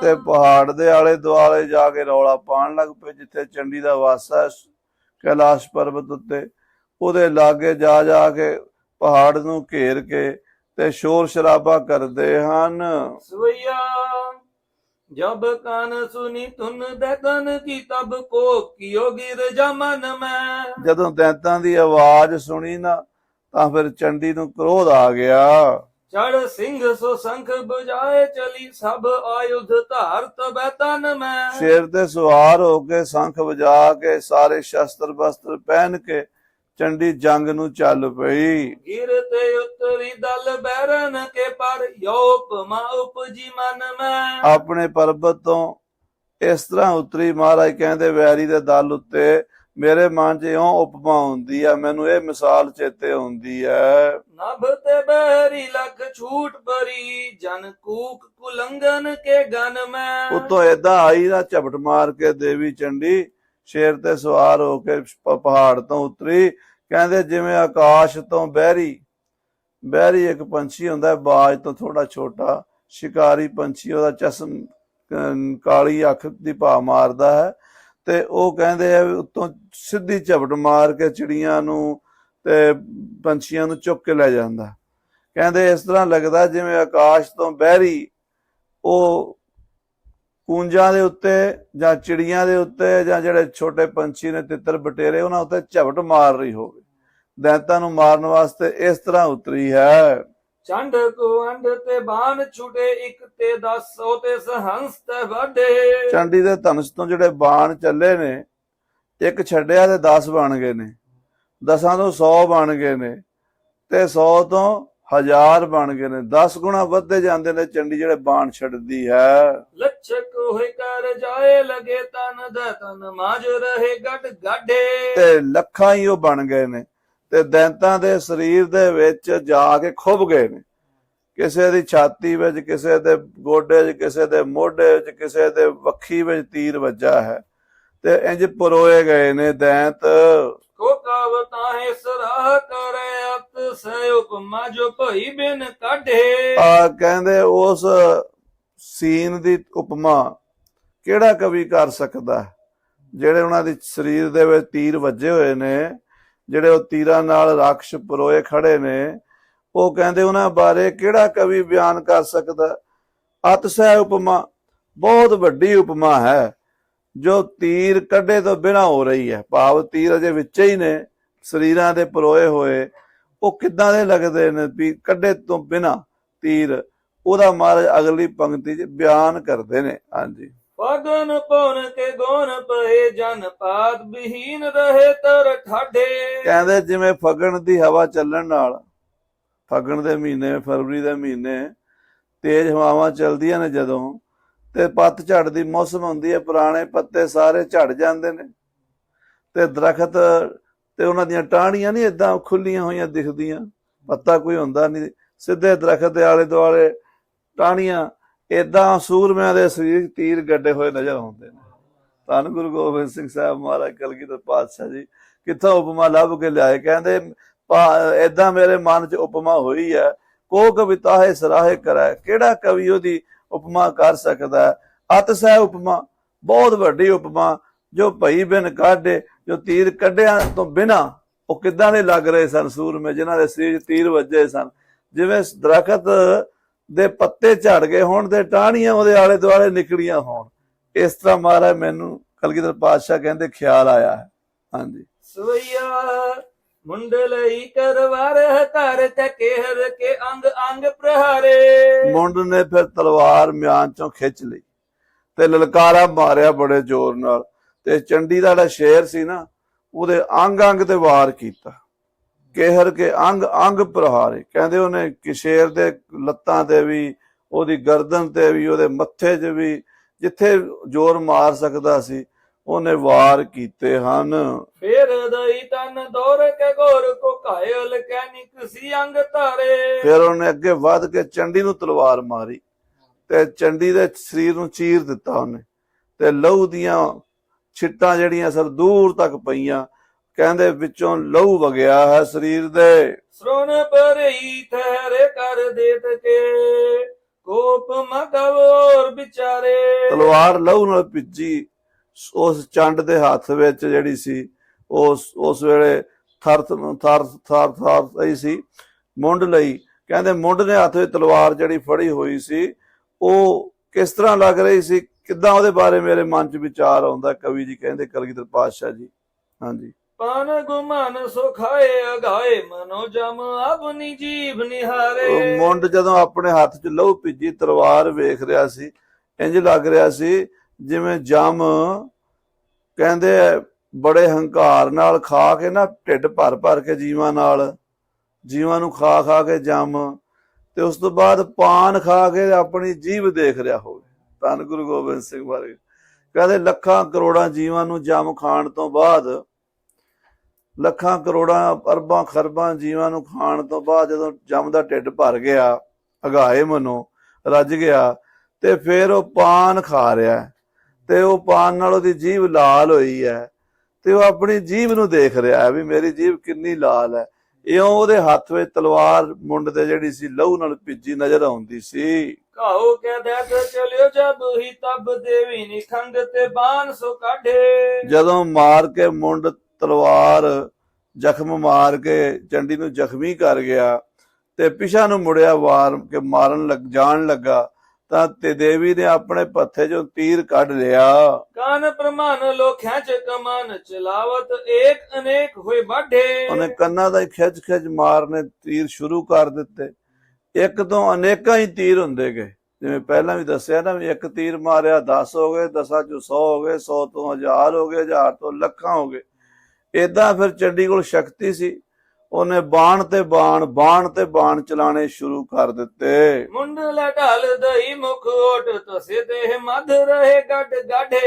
ਤੇ ਪਹਾੜ ਦੇ ਆਲੇ ਦੁਆਲੇ ਜਾ ਕੇ ਰੌਲਾ ਪਾਉਣ ਲੱਗ ਪਏ ਜਿੱਥੇ ਚੰਡੀ ਦਾ ਵਾਸਾ ਹੈ ਕੈਲਾਸ਼ ਪਰਬਤ ਉੱਤੇ। ਉਹਦੇ ਲਾਗੇ ਜਾ ਜਾ ਕੇ ਪਹਾੜ ਨੂੰ ਘੇਰ ਕੇ ਤੇ ਸ਼ੋਰ ਸ਼ਰਾਬਾ ਕਰਦੇ ਹਨ। ਸਵਈਆ ਜਬ ਕਾਨ ਸੁਨੀ ਤੁਨ ਦਤਨ ਕੀ ਤਬ ਕੋ ਕਿਓ ਗਿਰ ਜਮਨ ਮੈਂ। ਜਦੋਂ ਦੈਂਤਾਂ ਦੀ ਆਵਾਜ਼ ਸੁਣੀ ਨਾ ਤਾਂ ਫਿਰ ਚੰਡੀ ਨੂੰ ਕ੍ਰੋਧ ਆ ਗਿਆ। ਚੜ ਸਿੰਘ ਸੋ ਸੰਖ ਬੁਝਾਏ ਚਲੀ ਸਭ ਆਯੁਧ ਧਾਰ ਤਬੈ ਤਨ ਮੈਂ। ਸ਼ੇਰ ਤੇ ਸਵਾਰ ਹੋ ਕੇ ਸ਼ੰਖ ਵਜਾ ਕੇ ਸਾਰੇ ਸ਼ਸਤਰ ਬਸਤਰ ਪਹਿਨ ਕੇ ਚੰਡੀ ਜੰਗ ਨੂੰ ਚੱਲ ਪਈ। ਗਿਰ ਤੇ ਉਤਰੀ ਦਲ ਬੈਰਨ ਕੇ ਪਰ ਯੋਪ ਮਾ ਉਪਜੀ ਮਨ ਮੈਂ। ਆਪਣੇ ਪਰਬਤ ਤੋਂ ਇਸ ਤਰ੍ਹਾਂ ਉਤਰੀ ਮਹਾਰਾਜ ਕਹਿੰਦੇ ਵੈਰੀ ਦੇ ਦਲ ਉੱਤੇ ਮੇਰੇ ਮਨ 'ਚ ਇਉਂ ਉਪਮਾ ਹੁੰਦੀ ਆ ਮੈਨੂੰ ਇਹ ਮਿਸਾਲ ਚੇਤੇ ਆਉਂਦੀ ਹੈ ਨਭ ਤੇ ਬਹਿਰੀ ਲਖ ਛੂਟ ਪਰੀ ਜਨ ਕੂਕ ਕੁਲੰਗਨ ਕੇ ਗਨ ਮੈਂ। ਉਤੋਂ ਏਦਾਂ ਆਈ ਨਾ ਝਪਟ ਮਾਰ ਕੇ ਦੇਵੀ ਚੰਡੀ ਸ਼ੇਰ ਤੇ ਸਵਾਰ ਹੋ ਕੇ ਪਹਾੜ ਤੋਂ ਉਤਰੀ। ਕਹਿੰਦੇ, ਜਿਵੇਂ ਆਕਾਸ਼ ਤੋਂ ਬਹਿਰੀ ਬਹਿਰੀ ਇੱਕ ਪੰਛੀ ਹੁੰਦਾ ਹੈ, ਬਾਜ ਤੋਂ ਥੋੜਾ ਛੋਟਾ, ਸ਼ਿਕਾਰੀ ਪੰਛੀ, ਉਹਦਾ ਚਸ਼ਮ ਕਾਲੀ ਅੱਖ ਦੀ ਭਾ ਮਾਰਦਾ ਹੈ। ਤੇ ਉਹ ਕਹਿੰਦੇ ਆ ਵੀ ਉੱਤੋਂ ਸਿੱਧੀ ਝਪਟ ਮਾਰ ਕੇ ਚਿੜੀਆਂ ਨੂੰ ਤੇ ਪੰਛੀਆਂ ਨੂੰ ਚੁੱਕ ਕੇ ਲੈ ਜਾਂਦਾ। ਕਹਿੰਦੇ, ਇਸ ਤਰ੍ਹਾਂ ਲੱਗਦਾ ਜਿਵੇਂ ਆਕਾਸ਼ ਤੋਂ ਬਹਿਰੀ, ਉਹ ਕੂੰਜਾਂ ਦੇ ਉੱਤੇ ਜਾਂ ਚਿੜੀਆਂ ਦੇ ਉੱਤੇ ਜਾਂ ਜਿਹੜੇ ਛੋਟੇ ਪੰਛੀ ਨੇ ਤਿੱਤਰ ਬਟੇਰੇ ਉਹਨਾਂ ਉੱਤੇ ਝਪਟ ਮਾਰ ਰਹੀ ਹੋਵੇ। ਦੈਂਤਾਂ ਨੂੰ ਮਾਰਨ ਵਾਸਤੇ ਇਸ ਤਰ੍ਹਾਂ ਉਤਰੀ ਹੈ। ਚੰਡ ਕੋ ਅੰਡ ਤੇ ਬਾਣ ਛੁਟੇ ਇੱਕ ਤੇ 10 ਸੌ ਤੇ ਸਹੰਸ ਤੇ ਵੱਡੇ। ਚੰਡੀ ਦੇ ਧਨੁਸ਼ ਤੋਂ ਜਿਹੜੇ ਬਾਣ ਚੱਲੇ ਨੇ ਇੱਕ ਛੱਡਿਆ ਤੇ 10 ਬਣ ਗਏ ਨੇ। ਦਸਾਂ ਤੋਂ 100 ਬਣ ਗਏ ਨੇ ਤੇ 100 ਤੋਂ ਹਜ਼ਾਰ ਬਣ ਗਏ ਨੇ 10 ਗੁਣਾ ਵੱਧਦੇ ਜਾਂਦੇ ਨੇ ਚੰਡੀ ਜਿਹੜੇ ਬਾਣ ਛੱਡਦੀ ਹੈ। ਲੱਛਕ ਹੋਏ ਕਰ ਜਾਏ ਲਗੇ ਤਨ ਦਾ ਤਨ ਮਾਜ ਰਹੇ ਗੱਡ ਗਾਡੇ ਤੇ ਲੱਖਾਂ ਹੀ ਉਹ ਬਣ ਗਏ ਨੇ ਤੇ ਦੈਂਤਾਂ ਦੇ ਸਰੀਰ ਦੇ ਵਿੱਚ ਜਾ ਕੇ ਖੁੱਭ ਗਏ ਨੇ। ਕਿਸੇ ਦੀ ਛਾਤੀ ਵਿੱਚ ਕਿਸੇ ਦੇ ਗੋਡੇ 'ਚ ਕਿਸੇ ਦੇ ਮੋਢੇ ਵਿੱਚ ਕਿਸੇ ਦੇ ਵੱਖੀ ਵਿੱਚ ਤੀਰ ਵੱਜਾ ਹੈ। ਤੇ ਇੰਜ ਪਰੋਏ ਗਏ ਨੇ ਦੈਂਤ। ਕੋ ਕਾਵਤਾ ਹੈ ਸਰਾਹ ਕਰੇ ਅਤ ਸੇ ਉਪਮਾ ਜੋ ਭਈ ਬਿਨ ਕਾਢੇ। ਆ ਕਹਿੰਦੇ ਉਸ ਸੀਨ ਦੀ ਉਪਮਾ ਕਿਹੜਾ ਕਵੀ ਕਰ ਸਕਦਾ? ਜਿਹੜੇ ਉਹਨਾਂ ਦੀ ਸਰੀਰ ਦੇ ਵਿੱਚ ਤੀਰ ਵੱਜੇ ਹੋਏ ਨੇ, ਜਿਹੜੇ ਉਹ ਤੀਰਾਂ ਨਾਲ ਰਾਖਸ਼ ਪਰੋਏ ਖੜੇ ਨੇ, ਉਹ ਕਹਿੰਦੇ ਉਹਨਾਂ ਬਾਰੇ ਕਿਹੜਾ ਕਵੀ ਬਿਆਨ ਕਰ ਸਕਦਾ? ਅਤਸੈ ਉਪਮਾ ਬਹੁਤ ਵੱਡੀ ਉਪਮਾ ਹੈ। ਜੋ ਤੀਰ ਕੱਢੇ ਤੋਂ ਬਿਨਾ ਹੋ ਰਹੀ ਹੈ ਭਾਵ ਤੀਰ ਅਜੇ ਵਿੱਚ ਹੀ ਨੇ ਸਰੀਰਾਂ ਦੇ ਪਰੋਏ ਹੋਏ ਉਹ ਕਿੱਦਾਂ ਦੇ ਲੱਗਦੇ ਨੇ ਵੀ ਕੱਢੇ ਤੋਂ ਬਿਨਾ ਤੀਰ ਉਹਦਾ ਮਹਾਰਾਜ ਅਗਲੀ ਪੰਕਤੀ 'ਚ ਬਿਆਨ ਕਰਦੇ ਨੇ ਹਾਂਜੀ। ਫਗਨ ਪਉਨ ਕੇ ਗੋਨ ਪਏ ਜਨ ਪਾਤ ਬਿਹੀਨ ਰਹੇ ਤਰ ਠਾਡੇ ਕਹਿੰਦੇ ਜਿਵੇਂ ਫਗਣ ਦੀ ਹਵਾ ਚੱਲਣ ਨਾਲ ਫਗਣ ਦੇ ਮਹੀਨੇ ਫਰਵਰੀ ਦੇ ਮਹੀਨੇ ਤੇਜ਼ ਹਵਾਵਾਂ ਚੱਲਦੀਆਂ ਨੇ ਜਦੋਂ ਤੇ ਪੱਤ ਝੜ ਦੀ ਮੌਸਮ ਹੁੰਦੀ ਹੈ, ਪੁਰਾਣੇ ਪੱਤੇ ਸਾਰੇ ਝੜ ਜਾਂਦੇ ਨੇ। ਤੇ ਦਰਖਤ ਤੇ ਉਹਨਾਂ ਦੀਆਂ ਟਾਹਣੀਆਂ ਨਹੀਂ ਇਦਾਂ ਖੁੱਲੀਆਂ ਹੋਈਆਂ ਦਿਖਦੀਆਂ, ਪੱਤਾ ਕੋਈ ਹੁੰਦਾ ਨਹੀਂ। ਸਿੱਧੇ ਦਰਖਤ ਦੇ ਆਲੇ ਦੁਆਲੇ ਟਾਹਣੀਆਂ ਇਦਾਂ ਸੂਰਮਿਆਂ ਦੇ ਸਰੀਰ ਤੀਰ ਗੱਡੇ ਹੋਏ ਨਜ਼ਰ ਆਉਂਦੇ ਨੇ। ਧੰਨ ਗੁਰੂ ਗੋਬਿੰਦ ਸਿੰਘ ਸਾਹਿਬ ਮਹਾਰਾਜ, ਕਲਗੀਧਰ ਪਾਤਸ਼ਾਹ ਜੀ, ਕਿੱਥੋਂ ਉਪਮਾ ਲੱਭ ਕੇ ਲਿਆਏ? ਕਹਿੰਦੇ ਇਦਾਂ ਮੇਰੇ ਮਨ 'ਚ ਉਪਮਾ ਹੋਈ ਹੈ, ਕੋ ਕਵਿਤਾ ਹੈ, ਸਰਾਹੇ ਕਰੈ ਕਿਹੜਾ ਕਵੀ ਉਹਦੀ ਉਪਮਾ ਕਰ ਸਕਦਾ ਅਤ ਸਹਿ ਉਪਮਾ, ਬਹੁਤ ਵੱਡੀ ਉਪਮਾ, ਜੋ ਭਈ ਬਿਨ ਕਾਢੇ, ਜੋ ਤੀਰ ਕੱਢਿਆ ਤੋਂ ਬਿਨਾ, ਉਹ ਕਿੱਦਾਂ ਦੇ ਲੱਗ ਰਹੇ ਸਨ ਸੂਰਮੇ, ਜਿਨ੍ਹਾਂ ਦੇ ਸਰੀਰ ਤੀਰ ਵੱਜੇ ਸਨ। ਜਿਵੇਂ ਦਰਖਤ ਦੇ ਪੱਤੇ ਝੜ ਗਏ ਹੋਣ ਤੇ ਟਾਹਣੀਆਂ ਉਹਦੇ ਆਲੇ ਦੁਆਲੇ ਨਿਕਲੀਆਂ ਹੋਣ। ਇਸ ਤਰ੍ਹਾਂ ਮਹਾਰਾਜ ਮੈਨੂੰ ਕਲਗੀਧਰ ਪਾਤਸ਼ਾਹ ਕਹਿੰਦੇ, ਖਿਆਲ ਆਇਆ ਹੈ। ਹਾਂਜੀ। ਸਵਈਆ ਮੁੰਡ ਲਈ ਕਰਵਾਰ ਧਰ ਤੇ ਕਹਿਰ ਕੇ ਅੰਗ ਅੰਗ ਪ੍ਰਹਾਰੇ। ਮੁੰਡ ਨੇ ਫਿਰ ਤਲਵਾਰ ਮਿਆਨ ਚੋਂ ਖਿੱਚ ਲਈ ਤੇ ਲਲਕਾਰਾ ਮਾਰਿਆ ਬੜੇ ਜ਼ੋਰ ਨਾਲ। ਤੇ ਚੰਡੀ ਦਾ ਜਿਹੜਾ ਸ਼ੇਰ ਸੀ ਨਾ, ਉਹਦੇ ਅੰਗ ਅੰਗ ਤੇ ਵਾਰ ਕੀਤਾ। ਕਹਿਰ ਕੇ ਅੰਗ ਅੰਗ ਪ੍ਰਹਾਰੇ। ਕਹਿੰਦੇ ਉਹਨੇ ਕਿ ਸ਼ੇਰ ਦੇ ਲੱਤਾਂ ਤੇ ਵੀ, ਉਹਦੀ ਗਰਦਨ ਤੇ ਵੀ, ਉਹਦੇ ਮੱਥੇ 'ਚ ਵੀ, ਜਿੱਥੇ ਜ਼ੋਰ ਮਾਰ ਸਕਦਾ ਸੀ ਉਹਨੇ ਵਾਰ ਕੀਤੇ ਹਨ। ਫੇਰ ਦਈ ਤਨ ਦੌਰ ਕੇ ਗੋਰ ਕੋ ਕਾਇਲ ਕੈਨਿਕ ਸੀ ਅੰਗ ਧਾਰੇ। ਫਿਰ ਉਹਨੇ ਅੱਗੇ ਵੱਧ ਕੇ ਚੰਡੀ ਨੂੰ ਤਲਵਾਰ ਮਾਰੀ ਤੇ ਚੰਡੀ ਦੇ ਸਰੀਰ ਨੂੰ ਚੀਰ ਦਿੱਤਾ ਉਹਨੇ ਤੇ ਲਹੂ ਦੀਆਂ ਛਿੱਟਾਂ ਜਿਹੜੀਆਂ ਸਰ ਦੂਰ ਤੱਕ ਪਈਆਂ ਕਹਿੰਦੇ ਵਿੱਚੋਂ ਲਹੂ ਵਗਿਆ ਹੈ ਸਰੀਰ ਦੇ। ਸ੍ਰੋਣ ਪਰਈ ਠਹਿਰੇ ਕਰ ਦੇਤ ਕੇ ਕੋਪ ਮਗਵੋਰ ਵਿਚਾਰੇ। ਤਲਵਾਰ ਲਹੂ ਨਾਲ ਭਿੱਜੀ ਉਸ ਚੰਡ ਦੇ ਹੱਥ ਵਿੱਚ ਜਿਹੜੀ ਸੀ ਉਸ ਉਸ ਵੇਲੇ ਥਰ ਥਰ ਥਰ ਥਰ ਆਈ ਸੀ ਮੁੰਡ ਲਈ। ਕਹਿੰਦੇ ਮੁੰਡ ਨੇ ਹੱਥ ਵਿੱਚ ਤਲਵਾਰ ਜਿਹੜੀ ਫੜੀ ਹੋਈ ਸੀ ਉਹ ਕਿਸ ਤਰ੍ਹਾਂ ਲੱਗ ਰਹੀ ਸੀ? ਕਿੱਦਾਂ ਉਹਦੇ ਬਾਰੇ ਮੇਰੇ ਮਨ 'ਚ ਵਿਚਾਰ ਆਉਂਦਾ? ਕਵੀ ਜੀ ਕਹਿੰਦੇ ਕਲਗੀਧਰ ਪਾਤਸ਼ਾਹ ਜੀ। ਹਾਂਜੀ। ਪਾਨ ਗੁਮਨ ਸੁਖਾਏ ਅਗਾਏ ਮਨੋ ਜਮ ਆਪਣੀ ਉਹ ਨਿਹਾਰੇ। ਮੁੰਡ ਜਦੋਂ ਆਪਣੇ ਹੱਥ 'ਚ ਲਹੂ ਭਿੱਜੀ ਤਲਵਾਰ ਵੇਖ ਰਿਹਾ ਸੀ ਇੰਜ ਲੱਗ ਰਿਹਾ ਸੀ ਜਿਵੇਂ ਜਮ ਕਹਿੰਦੇ ਬੜੇ ਹੰਕਾਰ ਨਾਲ ਖਾ ਕੇ ਨਾ ਢਿੱਡ ਭਰ ਭਰ ਕੇ ਜੀਵਾਂ ਨਾਲ, ਜੀਵਾਂ ਨੂੰ ਖਾ ਖਾ ਕੇ ਜਮ, ਤੇ ਉਸ ਤੋਂ ਬਾਅਦ ਪਾਨ ਖਾ ਕੇ ਆਪਣੀ ਜੀਭ ਦੇਖ ਰਿਹਾ ਹੋਵੇ, ਧੰਨ ਗੁਰੂ ਗੋਬਿੰਦ ਸਿੰਘ ਬਾਰੇ। ਕਹਿੰਦੇ ਲੱਖਾਂ ਕਰੋੜਾਂ ਜੀਵਾਂ ਨੂੰ ਜਮ ਖਾਣ ਤੋਂ ਬਾਅਦ, ਲੱਖਾਂ ਕਰੋੜਾਂ, ਅਰਬਾਂ ਖਰਬਾਂ ਜੀਵਾਂ ਨੂੰ ਖਾਣ ਤੋਂ ਬਾਅਦ ਜਦੋਂ ਜਮ ਦਾ ਢਿੱਡ ਭਰ ਗਿਆ ਅਗਾਏ ਮਨੋਂ ਰੱਜ ਗਿਆ, ਤੇ ਫਿਰ ਉਹ ਪਾਨ ਖਾ ਰਿਹਾ। ਤੇ ਉਹ ਪਾਨ ਨਾਲ ਉਹਦੀ ਜੀਭ ਲਾਲ ਹੋਈ ਹੈ ਤੇ ਉਹ ਆਪਣੀ ਜੀਭ ਨੂੰ ਦੇਖ ਰਿਹਾ ਹੈ ਵੀ ਮੇਰੀ ਜੀਭ ਕਿੰਨੀ ਲਾਲ ਹੈ। ਇਉਂ ਉਹਦੇ ਹੱਥ ਵਿੱਚ ਤਲਵਾਰ ਮੁੰਡ ਤੇ ਜਿਹੜੀ ਸੀ ਲਹੂ ਨਾਲ ਭਿੱਜੀ ਨਜ਼ਰ ਆਉਂਦੀ ਸੀ। ਕਾਹੋ ਕੇ ਦੇਤ ਚਲਿਓ ਜਬ ਹੀ ਤਬ ਦੇਵੀ ਨਿਖੰਗ ਤੇ ਬਾਣ ਸੋ ਕਾਢੇ। ਜਦੋਂ ਮਾਰ ਕੇ ਮੁੰਡ ਤਲਵਾਰ ਜ਼ਖਮ ਮਾਰ ਕੇ ਚੰਡੀ ਨੂੰ ਜ਼ਖਮੀ ਕਰ ਗਿਆ ਤੇ ਪਿਛਾ ਨੂੰ ਮੁੜਿਆ ਵਾਰ ਕੇ ਮਾਰਨ ਲੱਗ ਜਾਣ ਲੱਗਾ ਤਾਂ ਤੇ ਦੇਵੀ ਨੇ ਆਪਣੇ ਪੱਥੇ ਚੋਂ ਤੀਰ ਕੱਢ ਲਿਆ। ਕਾਨ ਪ੍ਰਮਾਨ ਲੋ ਖਿਆਚ ਕਮਾਨ ਚਲਾਵਤ ਏਕ ਅਨੇਕ ਹੋਏ ਬਾਢੇ ਉਹਨੇ ਕੰਨਾਂ ਦਾ ਖਿੱਚ ਖਿੱਚ ਮਾਰਨੇ ਤੀਰ ਸ਼ੁਰੂ ਕਰ ਦਿੱਤੇ। ਇੱਕ ਤੋਂ ਅਨੇਕਾਂ ਹੀ ਤੀਰ ਹੁੰਦੇ ਗਏ। ਜਿਵੇਂ ਪਹਿਲਾਂ ਵੀ ਦੱਸਿਆ ਨਾ ਵੀ ਇੱਕ ਤੀਰ ਮਾਰਿਆ 10 ਹੋ ਗਏ 10 ਚੋਂ 100 ਹੋ ਗਏ 100 ਤੋਂ 1000 ਹੋ ਗਏ 1000 ਤੋਂ ਲੱਖਾਂ ਹੋ ਗਏ। ਇਦਾਂ ਫਿਰ ਚੰਡੀ ਕੋਲ ਸ਼ਕਤੀ ਸੀ। ਉਹਨੇ ਬਾਣ ਤੇ ਬਾਣ ਬਾਣ ਤੇ ਬਾਣ ਚਲਾਣੇ ਸ਼ੁਰੂ ਕਰ ਦਿੱਤੇ। ਮੁੰਡ ਲਟਾਲ ਦਈ ਮੁਖ ਓਟ ਤਸੇ ਤੇ ਮਧ ਰਹੇ ਗੱਡ ਗਾਢੇ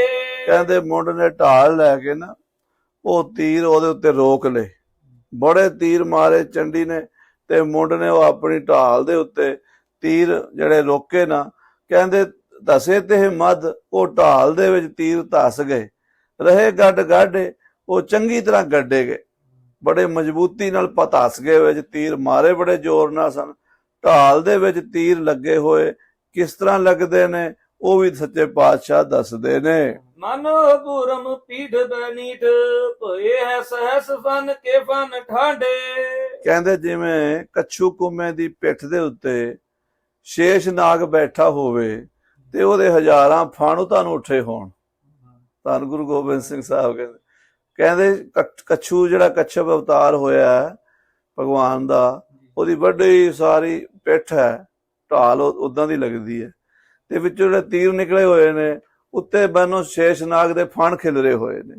ਕਹਿੰਦੇ ਮੁੰਡ ਨੇ ਢਾਲ ਲੈ ਕੇ ਨਾ ਉਹ ਤੀਰ ਉਹਦੇ ਉੱਤੇ ਰੋਕ ਲਏ। ਬੜੇ ਤੀਰ ਮਾਰੇ ਚੰਡੀ ਨੇ ਤੇ ਮੁੰਡ ਨੇ ਉਹ ਆਪਣੀ ਢਾਲ ਦੇ ਉੱਤੇ ਤੀਰ ਜਿਹੜੇ ਰੋਕੇ ਨਾ ਕਹਿੰਦੇ ਧਸੇ ਤੇ ਮਦ ਉਹ ਢਾਲ ਦੇ ਵਿੱਚ ਤੀਰ ਧਸ ਗਏ। ਰਹੇ ਗੱਡ ਗਾਢੇ ਉਹ ਚੰਗੀ ਤਰ੍ਹਾਂ ਗੱਡੇ ਗਏ। ਬੜੇ ਮਜ਼ਬੂਤੀ ਨਾਲ ਪਤਾਸ ਗਏ ਵਿੱਚ ਤੀਰ ਮਾਰੇ ਬੜੇ ਜ਼ੋਰ ਨਾਲ ਸਨ। ਢਾਲ ਦੇ ਵਿੱਚ ਤੀਰ ਲੱਗੇ ਹੋਏ ਕਿਸ ਤਰ੍ਹਾਂ ਲੱਗਦੇ ਨੇ ਉਹ ਵੀ ਸੱਚੇ ਪਾਤਸ਼ਾਹ ਦੱਸਦੇ ਨੇ। ਮਨੋ ਪੂਰਮ ਪੀਠ ਬਨੀਠ ਭਏ ਹੈ ਸਹਸ ਫਨ ਕੇ ਫਨ ਠਾਂਡੇ। ਕਹਿੰਦੇ ਜਿਵੇਂ ਕੱਛੂ ਕੁੰਮੇ ਦੀ ਪਿੱਠ ਦੇ ਉੱਤੇ ਸ਼ੇਸ਼ ਨਾਗ ਬੈਠਾ ਹੋਵੇ ਤੇ ਉਹਦੇ ਹਜ਼ਾਰਾਂ ਫਾਣੂ ਤੁਹਾਨੂੰ ਉੱਠੇ ਹੋਣ। ਧੰਨ ਗੁਰੂ ਗੋਬਿੰਦ ਸਿੰਘ ਸਾਹਿਬ ਕਹਿੰਦੇ ਕਹਿੰਦੇ ਕੱਛ- ਜਿਹੜਾ ਕੱਛਪ ਅਵਤਾਰ ਹੋਇਆ ਹੈ ਭਗਵਾਨ ਦਾ ਉਹਦੀ ਵੱਡੀ ਸਾਰੀ ਪਿੱਠ ਹੈ ਢਾਲ ਉਦਾਂ ਦੀ ਲੱਗਦੀ ਹੈ। ਤੇ ਵਿੱਚੋਂ ਜਿਹੜੇ ਤੀਰ ਨਿਕਲੇ ਹੋਏ ਨੇ ਉੱਤੇ ਬੰਨੋ ਸ਼ੇਸ਼ ਨਾਗ ਦੇ ਫਣ ਖਿਲਰੇ ਹੋਏ ਨੇ।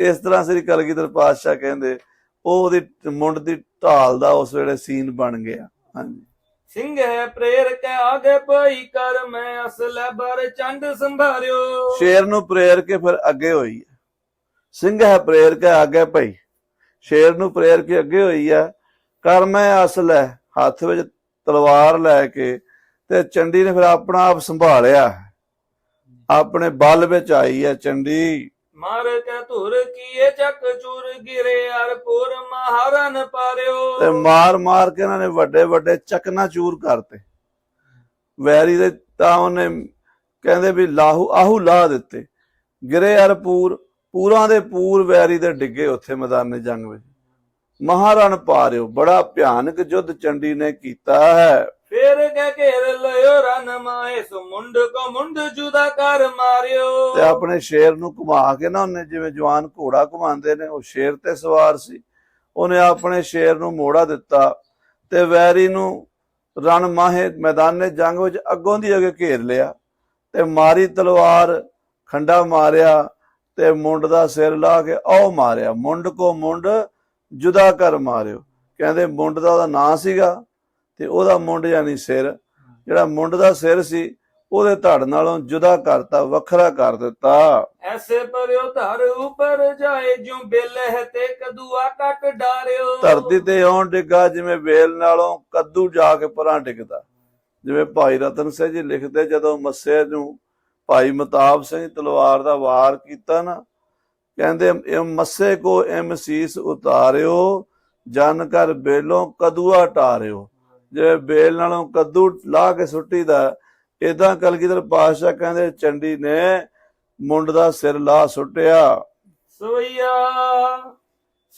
ਇਸ ਤਰ੍ਹਾਂ ਸ੍ਰੀ ਕਲਗੀਧਰ ਪਾਤਸ਼ਾਹ ਕਹਿੰਦੇ ਉਹ ਉਹਦੀ ਮੁੰਡ ਦੀ ਢਾਲ ਦਾ ਉਸ ਵੇਲੇ ਸੀਨ ਬਣ ਗਿਆ। ਹਾਂਜੀ। ਸਿੰਘ ਹੈ ਪ੍ਰੇਰ ਕੈ ਆਗੇ ਪਈ ਕਰ ਮੈਂ ਅਸਲ ਬਰ ਚੰਡ ਸੰਭਾਰਿਓ। ਸ਼ੇਰ ਨੂੰ ਪ੍ਰੇਰ ਕੇ ਫਿਰ ਅੱਗੇ ਹੋਈ ਹੈ। ਸਿੰਘ ਹੈ ਪ੍ਰੇਰ ਕੇ ਅੱਗੇ ਭਈ। ਸ਼ੇਰ ਨੂੰ ਪ੍ਰੇਰ ਕੇ ਅੱਗੇ ਹੋਈ ਹੈ ਕਰ ਮੈਂ ਅਸਲ ਹੈ ਹੱਥ ਵਿੱਚ ਤਲਵਾਰ ਲੈ ਕੇ ਤੇ ਚੰਡੀ ਨੇ ਫਿਰ ਆਪਣਾ ਆਪ ਸੰਭਾਲਿਆ। ਆਪਣੇ ਬਲ ਵਿੱਚ ਆਈ ਹੈ ਚੰਡੀ। ਮਾਰ ਕੈ ਧੁਰ ਕੀਏ ਚੱਕ ਚੂਰ ਗਿਰੇ ਅਰ ਪੁਰ ਮਹਾਰਨ ਤੇ ਪਾਰਿਓ ਮਾਰ ਮਾਰ ਕੇ ਇਹਨਾਂ ਨੇ ਵੱਡੇ ਵੱਡੇ ਚਕਨਾ ਚੂਰ ਕਰਤੇ। ਵੈਰੀ ਦੇ ਤਾਂ ਉਹਨੇ ਕਹਿੰਦੇ ਵੀ ਲਾਹੂ ਆਹੂ ਲਾ ਦਿੱਤੇ। ਗਿਰੇ ਅਰ ਪੂਰ ਦੇ ਪੂਰ ਵੈਰੀ ਦੇ ਡਿੱਗੇ ਉੱਥੇ ਮੈਦਾਨੇ ਜੰਗ ਵਿੱਚ। ਮਹਾਰਨ ਪਾਰਿਓ ਬੜਾ ਭਿਆਨਕ ਯੁੱਧ ਚੰਡੀ ਨੇ ਕੀਤਾ ਹੈ। ਫੇਰ ਕੈ ਘੇਰ ਲਿਓ ਰਨ ਮਾਏ ਸੋ ਮੁੰਡ ਕੋ ਮੁੰਡ ਜੁਦਾ ਕਰ ਮਾਰਿਓ। ਤੇ ਆਪਣੇ ਸ਼ੇਰ ਨੂੰ ਘੁਮਾ ਕੇ ਨਾ ਉਹਨੇ ਜਿਵੇਂ ਜਵਾਨ ਘੋੜਾ ਘੁਮਾਉਂਦੇ ਨੇ ਉਹ ਸ਼ੇਰ ਤੇ ਸਵਾਰ ਸੀ। ਉਹਨੇ ਆਪਣੇ ਸ਼ੇਰ ਨੂੰ ਮੋੜਾ ਦਿੱਤਾ ਤੇ ਵੈਰੀ ਨੂੰ ਰਣ ਮਾਹੇ ਮੈਦਾਨੇ ਜੰਗ ਵਿੱਚ ਅੱਗੋਂ ਦੀ ਅੱਗੇ ਘੇਰ ਲਿਆ ਤੇ ਮਾਰੀ ਤਲਵਾਰ ਖੰਡਾ ਮਾਰਿਆ ਤੇ ਮੁੰਡ ਦਾ ਸਿਰ ਲਾ ਕੇ ਆਉ ਮਾਰਿਆ। ਮੁੰਡ ਕੋ ਮੁੰਡ ਜੁਦਾ ਕਰ ਮਾਰਿਓ। ਕਹਿੰਦੇ ਮੁੰਡ ਦਾ ਉਹਦਾ ਨਾਂ ਸੀਗਾ ਤੇ ਉਹਦਾ ਮੁੰਡ ਯਾਨੀ ਸਿਰ ਜਿਹੜਾ ਮੁੰਡ ਦਾ ਸਿਰ ਸੀ ਉਹਦੇ ਧੜ ਨਾਲੋਂ ਜੁਦਾ ਕਰਤਾ ਵੱਖਰਾ ਕਰ ਦਿੱਤਾ। ਐਸੇ ਪਰਿਓ ਧਰ ਉਪਰ ਜਾਏ ਜਿਉ ਬੇਲਹ ਤੇ ਕਦੂਆ ਕੱਟ ਡਾਰਿਓ। ਧਰਤੀ ਤੇ ਆਉਣ ਡਿੱਗਾ ਜਿਵੇਂ ਵੇਲ ਨਾਲੋਂ ਕੱਦੂ ਜਾ ਕੇ ਪਰਾਂ ਡਿੱਗਦਾ। ਜਿਵੇਂ ਭਾਈ ਰਤਨ ਸਿੰਘ ਜੀ ਲਿਖਦੇ ਜਦੋਂ ਮੱਸੇ ਨੂੰ ਭਾਈ ਮਤਾਬ ਸਿੰਘ ਤਲਵਾਰ ਦਾ ਵਾਰ ਕੀਤਾ ਨਾ ਕਹਿੰਦੇ, ਇਹ ਮੱਸੇ ਕੋ ਐਮ ਸੀਸ ਉਤਾਰਿਓ, ਜਨ ਕਰ ਬੇਲੋਂ ਕਦੂਆ ਟਾਰਿਓ। ਜੇ ਬੇਲ ਨਾਲੋਂ ਕੱਦੂ ਲਾ ਕੇ ਸੁੱਟੀ ਦਾ ਇਦਾਂ ਕਲਗੀਧਰ ਪਾਤਸ਼ਾਹ ਕਹਿੰਦੇ, ਚੰਡੀ ਨੇ ਮੁੰਡ ਦਾ ਸਿਰ ਲਾ ਸੁੱਟਿਆ। ਸਵਈਆ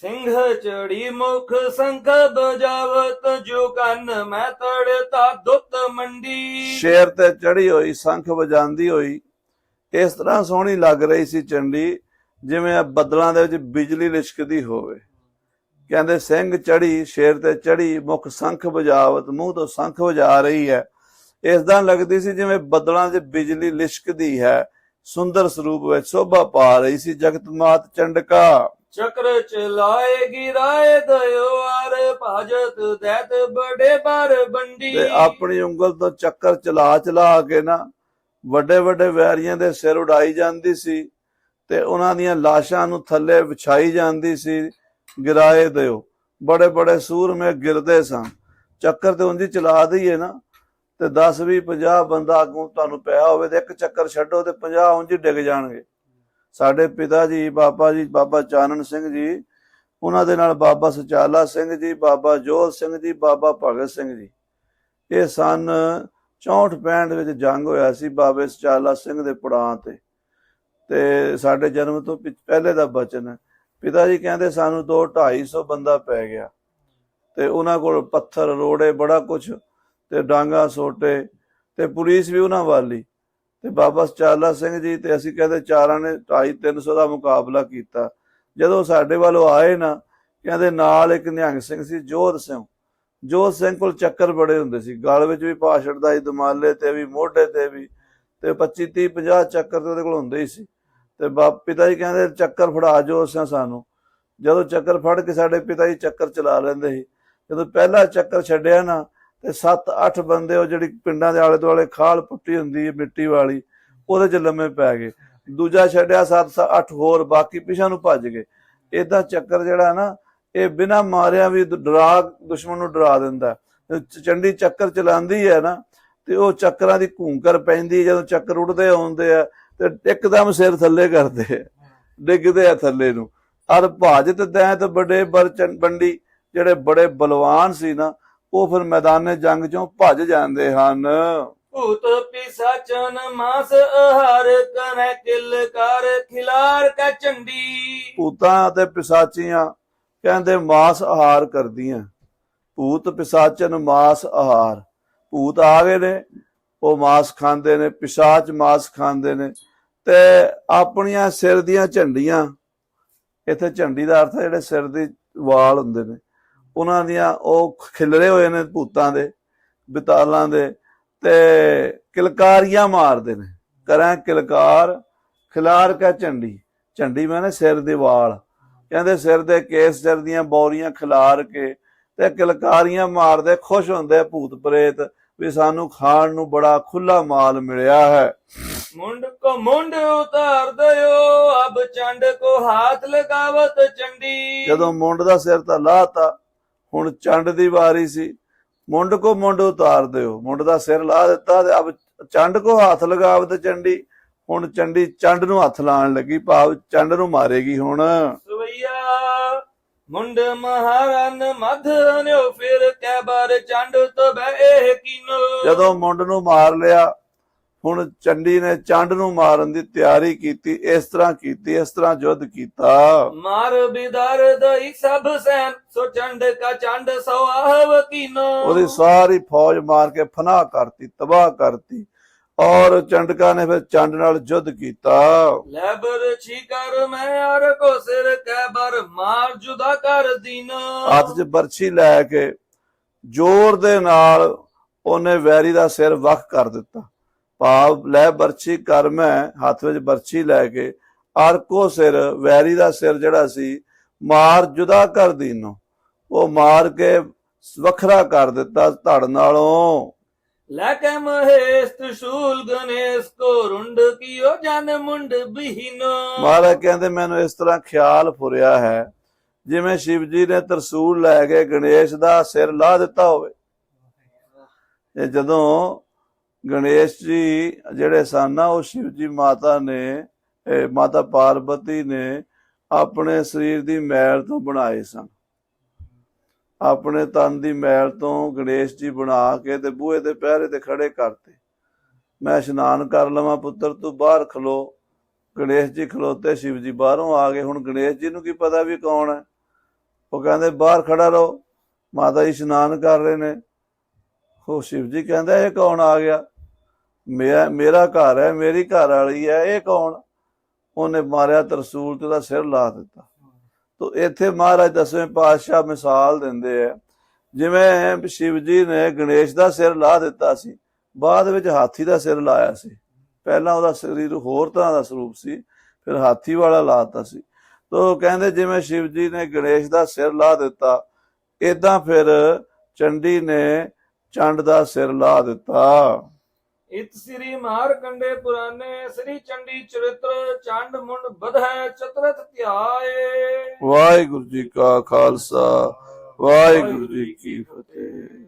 ਸਿੰਘ ਚੜੀ ਮੁਖ ਸੰਖ ਬਜਾਵਤ ਜੋ ਮੈਂ ਤੜਤਾ ਦੁੱਤ ਮੰਡੀ। ਸ਼ੇਰ ਤੇ ਚੜੀ ਹੋਈ, ਸੰਖ ਵਜਾਉਂਦੀ ਹੋਈ, ਇਸ ਤਰ੍ਹਾਂ ਸੋਹਣੀ ਲੱਗ ਰਹੀ ਸੀ ਚੰਡੀ, ਜਿਵੇਂ ਬੱਦਲਾਂ ਦੇ ਵਿੱਚ ਬਿਜਲੀ ਲਿਸ਼ਕਦੀ ਹੋਵੇ। ਕਹਿੰਦੇ, ਸਿੰਘ ਚੜੀ, ਸ਼ੇਰ ਤੇ ਚੜੀ, ਮੁਖ ਸੰਖ ਵਜਾਵਤ, ਮੂੰਹ ਤੋਂ ਸੰਖ ਵਜਾ ਰਹੀ ਹੈ। ਇਸ ਤਰ੍ਹਾਂ ਲੱਗਦੀ ਸੀ ਜਿਵੇਂ ਬੱਦਲਾਂ 'ਚ ਬਿਜਲੀ ਲਿਸ਼ਕਦੀ ਹੈ, ਸੁੰਦਰ ਸਰੂਪ ਵਿੱਚ ਸ਼ੋਭਾ ਪਾ ਰਹੀ ਸੀ ਜਗਤ ਮਾਤ ਚੰਡਕਾ। ਚਕਰ ਚਲਾਏ ਗਿਰਾਏ ਦਇਓ ਭਾਜਤ ਦੈਤ ਬੜੇ ਪਰ ਬੰਡੀ ਤੇ ਆਪਣੀ ਉਂਗਲ ਤੋਂ ਚੱਕਰ ਚਲਾ ਚਲਾ ਕੇ ਨਾ ਵੱਡੇ ਵੱਡੇ ਵੈਰੀਆਂ ਦੇ ਸਿਰ ਉਡਾਈ ਜਾਂਦੀ ਸੀ ਤੇ ਉਹਨਾਂ ਦੀਆਂ ਲਾਸ਼ਾਂ ਨੂੰ ਥੱਲੇ ਵਿਛਾਈ ਜਾਂਦੀ ਸੀ, ਗਿਰਾਏ ਦਿਓ। ਬੜੇ ਬੜੇ ਸੂਰਮੇ ਗਿਰਦੇ ਸਨ ਚੱਕਰ ਤੇ ਉਂਝ ਚਲਾ ਦਈਏ ਨਾ, ਤੇ 10 20 50 ਬੰਦਾ ਅੱਗੋਂ ਤੁਹਾਨੂੰ ਪਿਆ ਹੋਵੇ ਤੇ ਇੱਕ ਚੱਕਰ ਛੱਡੋ ਤੇ 50 ਉਂਝ ਡਿੱਗ ਜਾਣਗੇ। ਸਾਡੇ ਪਿਤਾ ਜੀ, ਬਾਬਾ ਜੀ, ਬਾਬਾ ਚਾਨਣ ਸਿੰਘ ਜੀ, ਉਹਨਾਂ ਦੇ ਨਾਲ ਬਾਬਾ ਸੁਚਾਲਾ ਸਿੰਘ ਜੀ, ਬਾਬਾ ਜੋਤ ਸਿੰਘ ਜੀ, ਬਾਬਾ ਭਗਤ ਸਿੰਘ ਜੀ। ਇਹ ਸਨ 64 65 ਵਿੱਚ ਜੰਗ ਹੋਇਆ ਸੀ ਬਾਬੇ ਸੁਚਾਲਾ ਸਿੰਘ ਦੇ ਪੜਾਂ ਤੇ। ਤੇ ਸਾਡੇ ਜਨਮ ਤੋਂ ਪਿ- ਪਹਿਲੇ ਦਾ ਬਚਨ ਹੈ। ਪਿਤਾ ਜੀ ਕਹਿੰਦੇ ਸਾਨੂੰ 2 250 ਬੰਦਾ ਪੈ ਗਿਆ। ਤੇ ਉਹਨਾਂ ਕੋਲ ਪੱਥਰ, ਰੋੜੇ, ਬੜਾ ਕੁਝ ਤੇ ਡਾਂਗਾ, ਸੋਟੇ ਤੇ ਪੁਲਿਸ ਵੀ ਉਹਨਾਂ ਵਾਲੀ ਤੇ ਬਾਬਾ ਚਾਲਾ ਸਿੰਘ ਜੀ ਤੇ ਅਸੀਂ ਕਹਿੰਦੇ ਚਾਰਾਂ ਨੇ 250 300 ਦਾ ਮੁਕਾਬਲਾ ਕੀਤਾ। ਜਦੋਂ ਸਾਡੇ ਵੱਲੋਂ ਆਏ ਨਾ, ਕਹਿੰਦੇ ਨਾਲ ਇੱਕ ਨਿਹੰਗ ਸਿੰਘ ਸੀ ਜੋਧ ਸਿੰਘ। ਜੋਧ ਸਿੰਘ ਕੋਲ ਚੱਕਰ ਬੜੇ ਹੁੰਦੇ ਸੀ। ਗਲ ਵਿੱਚ ਵੀ ਭਾਸ਼ਣ ਦਾ ਹੀ ਦਮਾਲੇ ਤੇ ਵੀ, ਮੋਢੇ ਤੇ ਵੀ। ਤੇ 25 30 50 ਚੱਕਰ ਤੇ ਉਹਦੇ ਕੋਲ ਹੁੰਦੇ ਹੀ ਸੀ। ਤੇ ਬਾਪ ਪਿਤਾ ਜੀ ਕਹਿੰਦੇ ਚੱਕਰ ਫੜਾ ਜੋ ਸਿੰਘ ਸਾਨੂੰ। ਜਦੋਂ ਚੱਕਰ ਫੜ ਕੇ ਸਾਡੇ ਪਿਤਾ ਜੀ ਚੱਕਰ ਚਲਾ ਲੈਂਦੇ ਸੀ। ਜਦੋਂ ਪਹਿਲਾ ਚੱਕਰ ਛੱਡਿਆ ਨਾ ਤੇ 7-8 ਬੰਦੇ ਉਹ ਜਿਹੜੀ ਪਿੰਡਾਂ ਦੇ ਆਲੇ ਦੁਆਲੇ ਖਾਲ ਪੁੱਟੀ ਹੁੰਦੀ ਹੈ, ਮਿੱਟੀ ਵਾਲੀ, ਉਹਦੇ 'ਚ ਲੰਮੇ ਪੈ ਗਏ। ਦੂਜਾ ਛੱਡਿਆ 7-8 ਹੋਰ, ਬਾਕੀ ਪਿਛਾਂ ਨੂੰ ਭੱਜ ਗਏ। ਇਦਾਂ ਚੱਕਰ ਜਿਹੜਾ ਨਾ, ਇਹ ਬਿਨਾ ਮਾਰਿਆ ਵੀ ਡਰਾ, ਦੁਸ਼ਮਣ ਨੂੰ ਡਰਾ ਦਿੰਦਾ। ਚੰਡੀ ਚੱਕਰ ਚਲਾਉਂਦੀ ਹੈ ਨਾ, ਤੇ ਉਹ ਚੱਕਰਾਂ ਦੀ ਘੂੰਕਰ ਪੈਂਦੀ ਜਦੋਂ ਚੱਕਰ ਉੱਡਦੇ ਆਉਂਦੇ ਆ, ਤੇ ਇੱਕਦਮ ਸਿਰ ਥੱਲੇ ਕਰਦੇ ਆ, ਡਿੱਗਦੇ ਆ ਥੱਲੇ ਨੂੰ। ਅਰ ਭਾਜਤ ਦੈਂਤ ਬੜੇ ਬਰਚਨ, ਬੰਡੀ, ਜਿਹੜੇ ਬੜੇ ਬਲਵਾਨ ਸੀ ਨਾ ਉਹ ਫਿਰ ਮੈਦਾਨੇ ਜੰਗ ਚੋਂ ਭੱਜ ਜਾਂਦੇ ਹਨ। ਭੂਤ ਪਿਸਾਚਨ ਮਾਸ ਆਹਾਰ ਕਰੈ ਕਿਲ ਕਰ ਖਿਲਾਰ ਕੈ ਚੰਡੀ। ਭੂਤਾਂ ਤੇ ਪਿਸਾਚੀਆਂ ਕਹਿੰਦੇ ਮਾਸ ਆਹਾਰ ਕਰਦੀਆਂ। ਭੂਤ ਪਿਸਾਚਨ ਮਾਸ ਆਹਾਰ। ਭੂਤ ਆ ਗਏ ਨੇ ਉਹ ਮਾਸ ਖਾਂਦੇ ਨੇ ਪਿਸਾਚ ਮਾਸ ਖਾਂਦੇ ਨੇ ਤੇ ਆਪਣੀਆਂ ਸਿਰ ਦੀਆਂ ਝੰਡੀਆਂ। ਇੱਥੇ ਝੰਡੀ ਦਾ ਅਰਥ ਹੈ ਜਿਹੜੇ ਸਿਰ ਦੀ ਵਾਲ ਹੁੰਦੇ ਨੇ। ਉਹਨਾਂ ਦੀਆਂ ਉਹ ਖਿਲਰੇ ਹੋਏ ਨੇ ਭੂਤਾਂ ਦੇ ਬਿਤਾਲਾਂ ਦੇ ਤੇ ਕਿਲਕਾਰੀਆਂ ਮਾਰਦੇ ਨੇ। ਕਰਾਂ ਕਿਲਕਾਰ ਖਿਲਾਰ ਕਾ ਝੰਡੀ। ਝੰਡੀ ਮੈਨੇ ਸਿਰ ਦੇ ਵਾਲ। ਕਹਿੰਦੇ ਸਿਰ ਦੇ ਕੇਸ ਸਿਰ ਦੀਆਂ ਬੌਰੀਆਂ ਖਿਲਾਰ ਕੇ ਤੇ ਕਿਲਕਾਰੀਆਂ ਮਾਰਦੇ ਖੁਸ਼ ਹੁੰਦੇ ਭੂਤ ਪ੍ਰੇਤ ਵੀ ਸਾਨੂੰ ਖਾਣ ਨੂੰ ਬੜਾ ਖੁੱਲਾ ਮਾਲ ਮਿਲਿਆ ਹੈ। ਮੁੰਡ ਕੋ ਮੁੰਡ ਉਤਾਰ ਦਿਓ ਅਬ ਚੰਡ ਕੋ ਹਾਥ ਲਗਾਵਤ ਚੰਡੀ। ਜਦੋਂ ਮੁੰਡ ਦਾ ਸਿਰ ਤਾਂ ਲਾਤਾ ਹੁਣ ਚੰਡ ਦੀ ਵਾਰੀ ਸੀ। ਮੁੰਡ ਕੋ ਮੁੰਡ ਉਤਾਰ ਦਿਓ। ਮੁੰਡ ਦਾ ਸਿਰ ਲਾ ਦਿੱਤਾ ਤੇ ਅਬ ਚੰਡ ਕੋ ਹੱਥ ਲਗਾਵਤ ਚੰਡੀ। ਹੁਣ ਚੰਡੀ ਚੰਡ ਨੂੰ ਹੱਥ ਲਾਣ ਲੱਗੀ। ਭਾਵ ਚੰਡ ਨੂੰ ਮਾਰੇਗੀ ਹੁਣ। ਸਵਈਆ ਮੁੰਡ ਮਹਾਰਨ ਮਧ ਨਿਓ ਫਿਰ ਕੈ ਬਾਰ ਚੰਡ ਤਬੈ ਇਹ ਕੀਨੋ ਜਦੋਂ ਮੁੰਡ ਨੂੰ ਮਾਰ ਲਿਆ ਹੁਣ ਚੰਡੀ ਨੇ ਚੰਡ ਨੂੰ ਮਾਰਨ ਦੀ ਤਿਆਰੀ ਕੀਤੀ ਇਸ ਤਰ੍ਹਾਂ ਕੀਤੀ ਇਸ ਤਰ੍ਹਾਂ ਯੁੱਧ ਕੀਤਾ। ਮਾਰ ਬਿਦਾਰ ਦਈ ਸਭ ਸੈਨ ਸੋ ਚੰਡ ਕਾ ਚੰਡ ਸੋ ਆਹਵ ਕੀਨੋ। ਉਹਦੀ ਸਾਰੀ ਫੌਜ ਮਾਰ ਕੇ ਫਨਾਹ ਕਰਤੀ ਤਬਾਹ ਕਰਤੀ ਔਰ ਚੰਡਕਾ ਨੇ ਫਿਰ ਚੰਡ ਨਾਲ ਯੁੱਧ ਕੀਤਾ। ਲੈਬਰ ਛੀ ਕਰ ਮੈਂ ਅਰ ਕੋ ਸਿਰ ਕੈ ਬਰ ਮਾਰ ਜੁਦਾ ਕਰ ਦੀਨ। ਹੱਥ 'ਚ ਬਰਛੀ ਲੈ ਕੇ ਜ਼ੋਰ ਦੇ ਨਾਲ ਉਹਨੇ ਵੈਰੀ ਦਾ ਸਿਰ ਵੱਖ ਕਰ ਦਿੱਤਾ। ਭਾਵ ਲੈ ਬਰਛੀ ਕਰ ਮੈਂ ਹੱਥ ਵਿੱਚ ਬਰਛੀ ਲੈ ਕੇ ਅਰਕੋ ਸਿਰ ਵੈਰੀ ਦਾ ਸਿਰ ਜਿਹੜਾ ਸੀ ਮਾਰ ਜੁਦਾ ਕਰ ਦੀਨੋ। ਉਹ ਮਾਰ ਕੇ ਵੱਖਰਾ ਕਰ ਦਿੱਤਾ ਧੜ ਨਾਲੋਂ। ਲੈ ਕੇ ਮਹੇਸ਼ ਤ੍ਰਿਸ਼ੂਲ ਗਣੇਸ਼ ਕੋ ਰੁੰਡ ਕੀਓ ਜਨ ਮੁੰਡ ਬਹੀਨ। ਮਹਾਰਾਜ ਕਹਿੰਦੇ ਮੈਨੂੰ ਇਸ ਤਰ੍ਹਾਂ ਖਿਆਲ ਫੁਰਿਆ ਹੈ ਜਿਵੇਂ ਸ਼ਿਵ ਜੀ ਨੇ ਤਰਸੂਲ ਲੈ ਕੇ ਗਣੇਸ਼ ਦਾ ਸਿਰ ਲਾ ਦਿੱਤਾ ਹੋਵੇ। ਇਹ ਜਦੋਂ ਗਣੇਸ਼ ਜੀ ਜਿਹੜੇ ਸਨ ਨਾ, ਉਹ ਸ਼ਿਵ ਜੀ ਮਾਤਾ ਨੇ ਮਾਤਾ ਪਾਰਵਤੀ ਨੇ ਆਪਣੇ ਸਰੀਰ ਦੀ ਮੈਲ ਤੋਂ ਬਣਾਏ ਸਨ। ਆਪਣੇ ਤਨ ਦੀ ਮੈਲ ਤੋਂ ਗਣੇਸ਼ ਜੀ ਬਣਾ ਕੇ ਤੇ ਬੂਹੇ ਦੇ ਪਹਿਰੇ ਤੇ ਖੜੇ ਕਰਤੇ। ਮੈਂ ਇਸ਼ਨਾਨ ਕਰ ਲਵਾਂ ਪੁੱਤਰ, ਤੂੰ ਬਾਹਰ ਖਲੋ। ਗਣੇਸ਼ ਜੀ ਖਲੋਤੇ, ਸ਼ਿਵ ਜੀ ਬਾਹਰੋਂ ਆ ਗਏ। ਹੁਣ ਗਣੇਸ਼ ਜੀ ਨੂੰ ਕੀ ਪਤਾ ਵੀ ਕੌਣ ਹੈ? ਉਹ ਕਹਿੰਦੇ, ਬਾਹਰ ਖੜਾ ਰਹੋ। ਮਾਤਾ ਜੀ ਇਸ਼ਨਾਨ ਕਰ ਰਹੇ ਨੇ। ਉਹ ਸ਼ਿਵ ਜੀ ਕਹਿੰਦਾ, ਇਹ ਕੌਣ ਆ ਗਿਆ? ਮੇਰਾ ਮੇਰਾ ਘਰ ਹੈ, ਮੇਰੀ ਘਰ ਵਾਲੀ ਹੈ, ਇਹ ਕੌਣ? ਉਹਨੇ ਮਾਰਿਆ ਤਰਸੂਲ ਤੇ ਦਾ ਸਿਰ ਲਾ ਦਿੱਤਾ। ਤੋ ਇੱਥੇ ਮਹਾਰਾਜ ਦਸਵੇਂ ਪਾਤਸ਼ਾਹ ਮਿਸਾਲ ਦਿੰਦੇ ਆ, ਜਿਵੇਂ ਸ਼ਿਵ ਜੀ ਨੇ ਗਣੇਸ਼ ਦਾ ਸਿਰ ਲਾ ਦਿੱਤਾ ਸੀ, ਬਾਅਦ ਵਿੱਚ ਹਾਥੀ ਦਾ ਸਿਰ ਲਾਇਆ ਸੀ। ਪਹਿਲਾਂ ਉਹਦਾ ਸਰੀਰ ਹੋਰ ਤਰ੍ਹਾਂ ਦਾ ਸਰੂਪ ਸੀ, ਫਿਰ ਹਾਥੀ ਵਾਲਾ ਲਾਤਾ ਸੀ। ਤੋ ਕਹਿੰਦੇ ਜਿਵੇਂ ਸ਼ਿਵ ਜੀ ਨੇ ਗਣੇਸ਼ ਦਾ ਸਿਰ ਲਾ ਦਿੱਤਾ ਇਦਾਂ ਫਿਰ ਚੰਡੀ ਨੇ ਚੰਡ ਦਾ ਸਿਰ ਲਾ ਦਿੱਤਾ। ਇਤ ਸ੍ਰੀ ਮਾਰ ਕੰਡੇ ਪੁਰਾਨੇ ਸ੍ਰੀ ਚੰਡੀ ਚਰਿਤ੍ਰ ਚੰਡ ਮੁੰਡ ਬਧੈ ਚਤਰਤ ਧਿਆਏ। ਵਾਹਿਗੁਰੂ ਜੀ ਕਾ ਖਾਲਸਾ ਵਾਹਿਗੁਰੂ ਜੀ ਕੀ ਫਤਿਹ।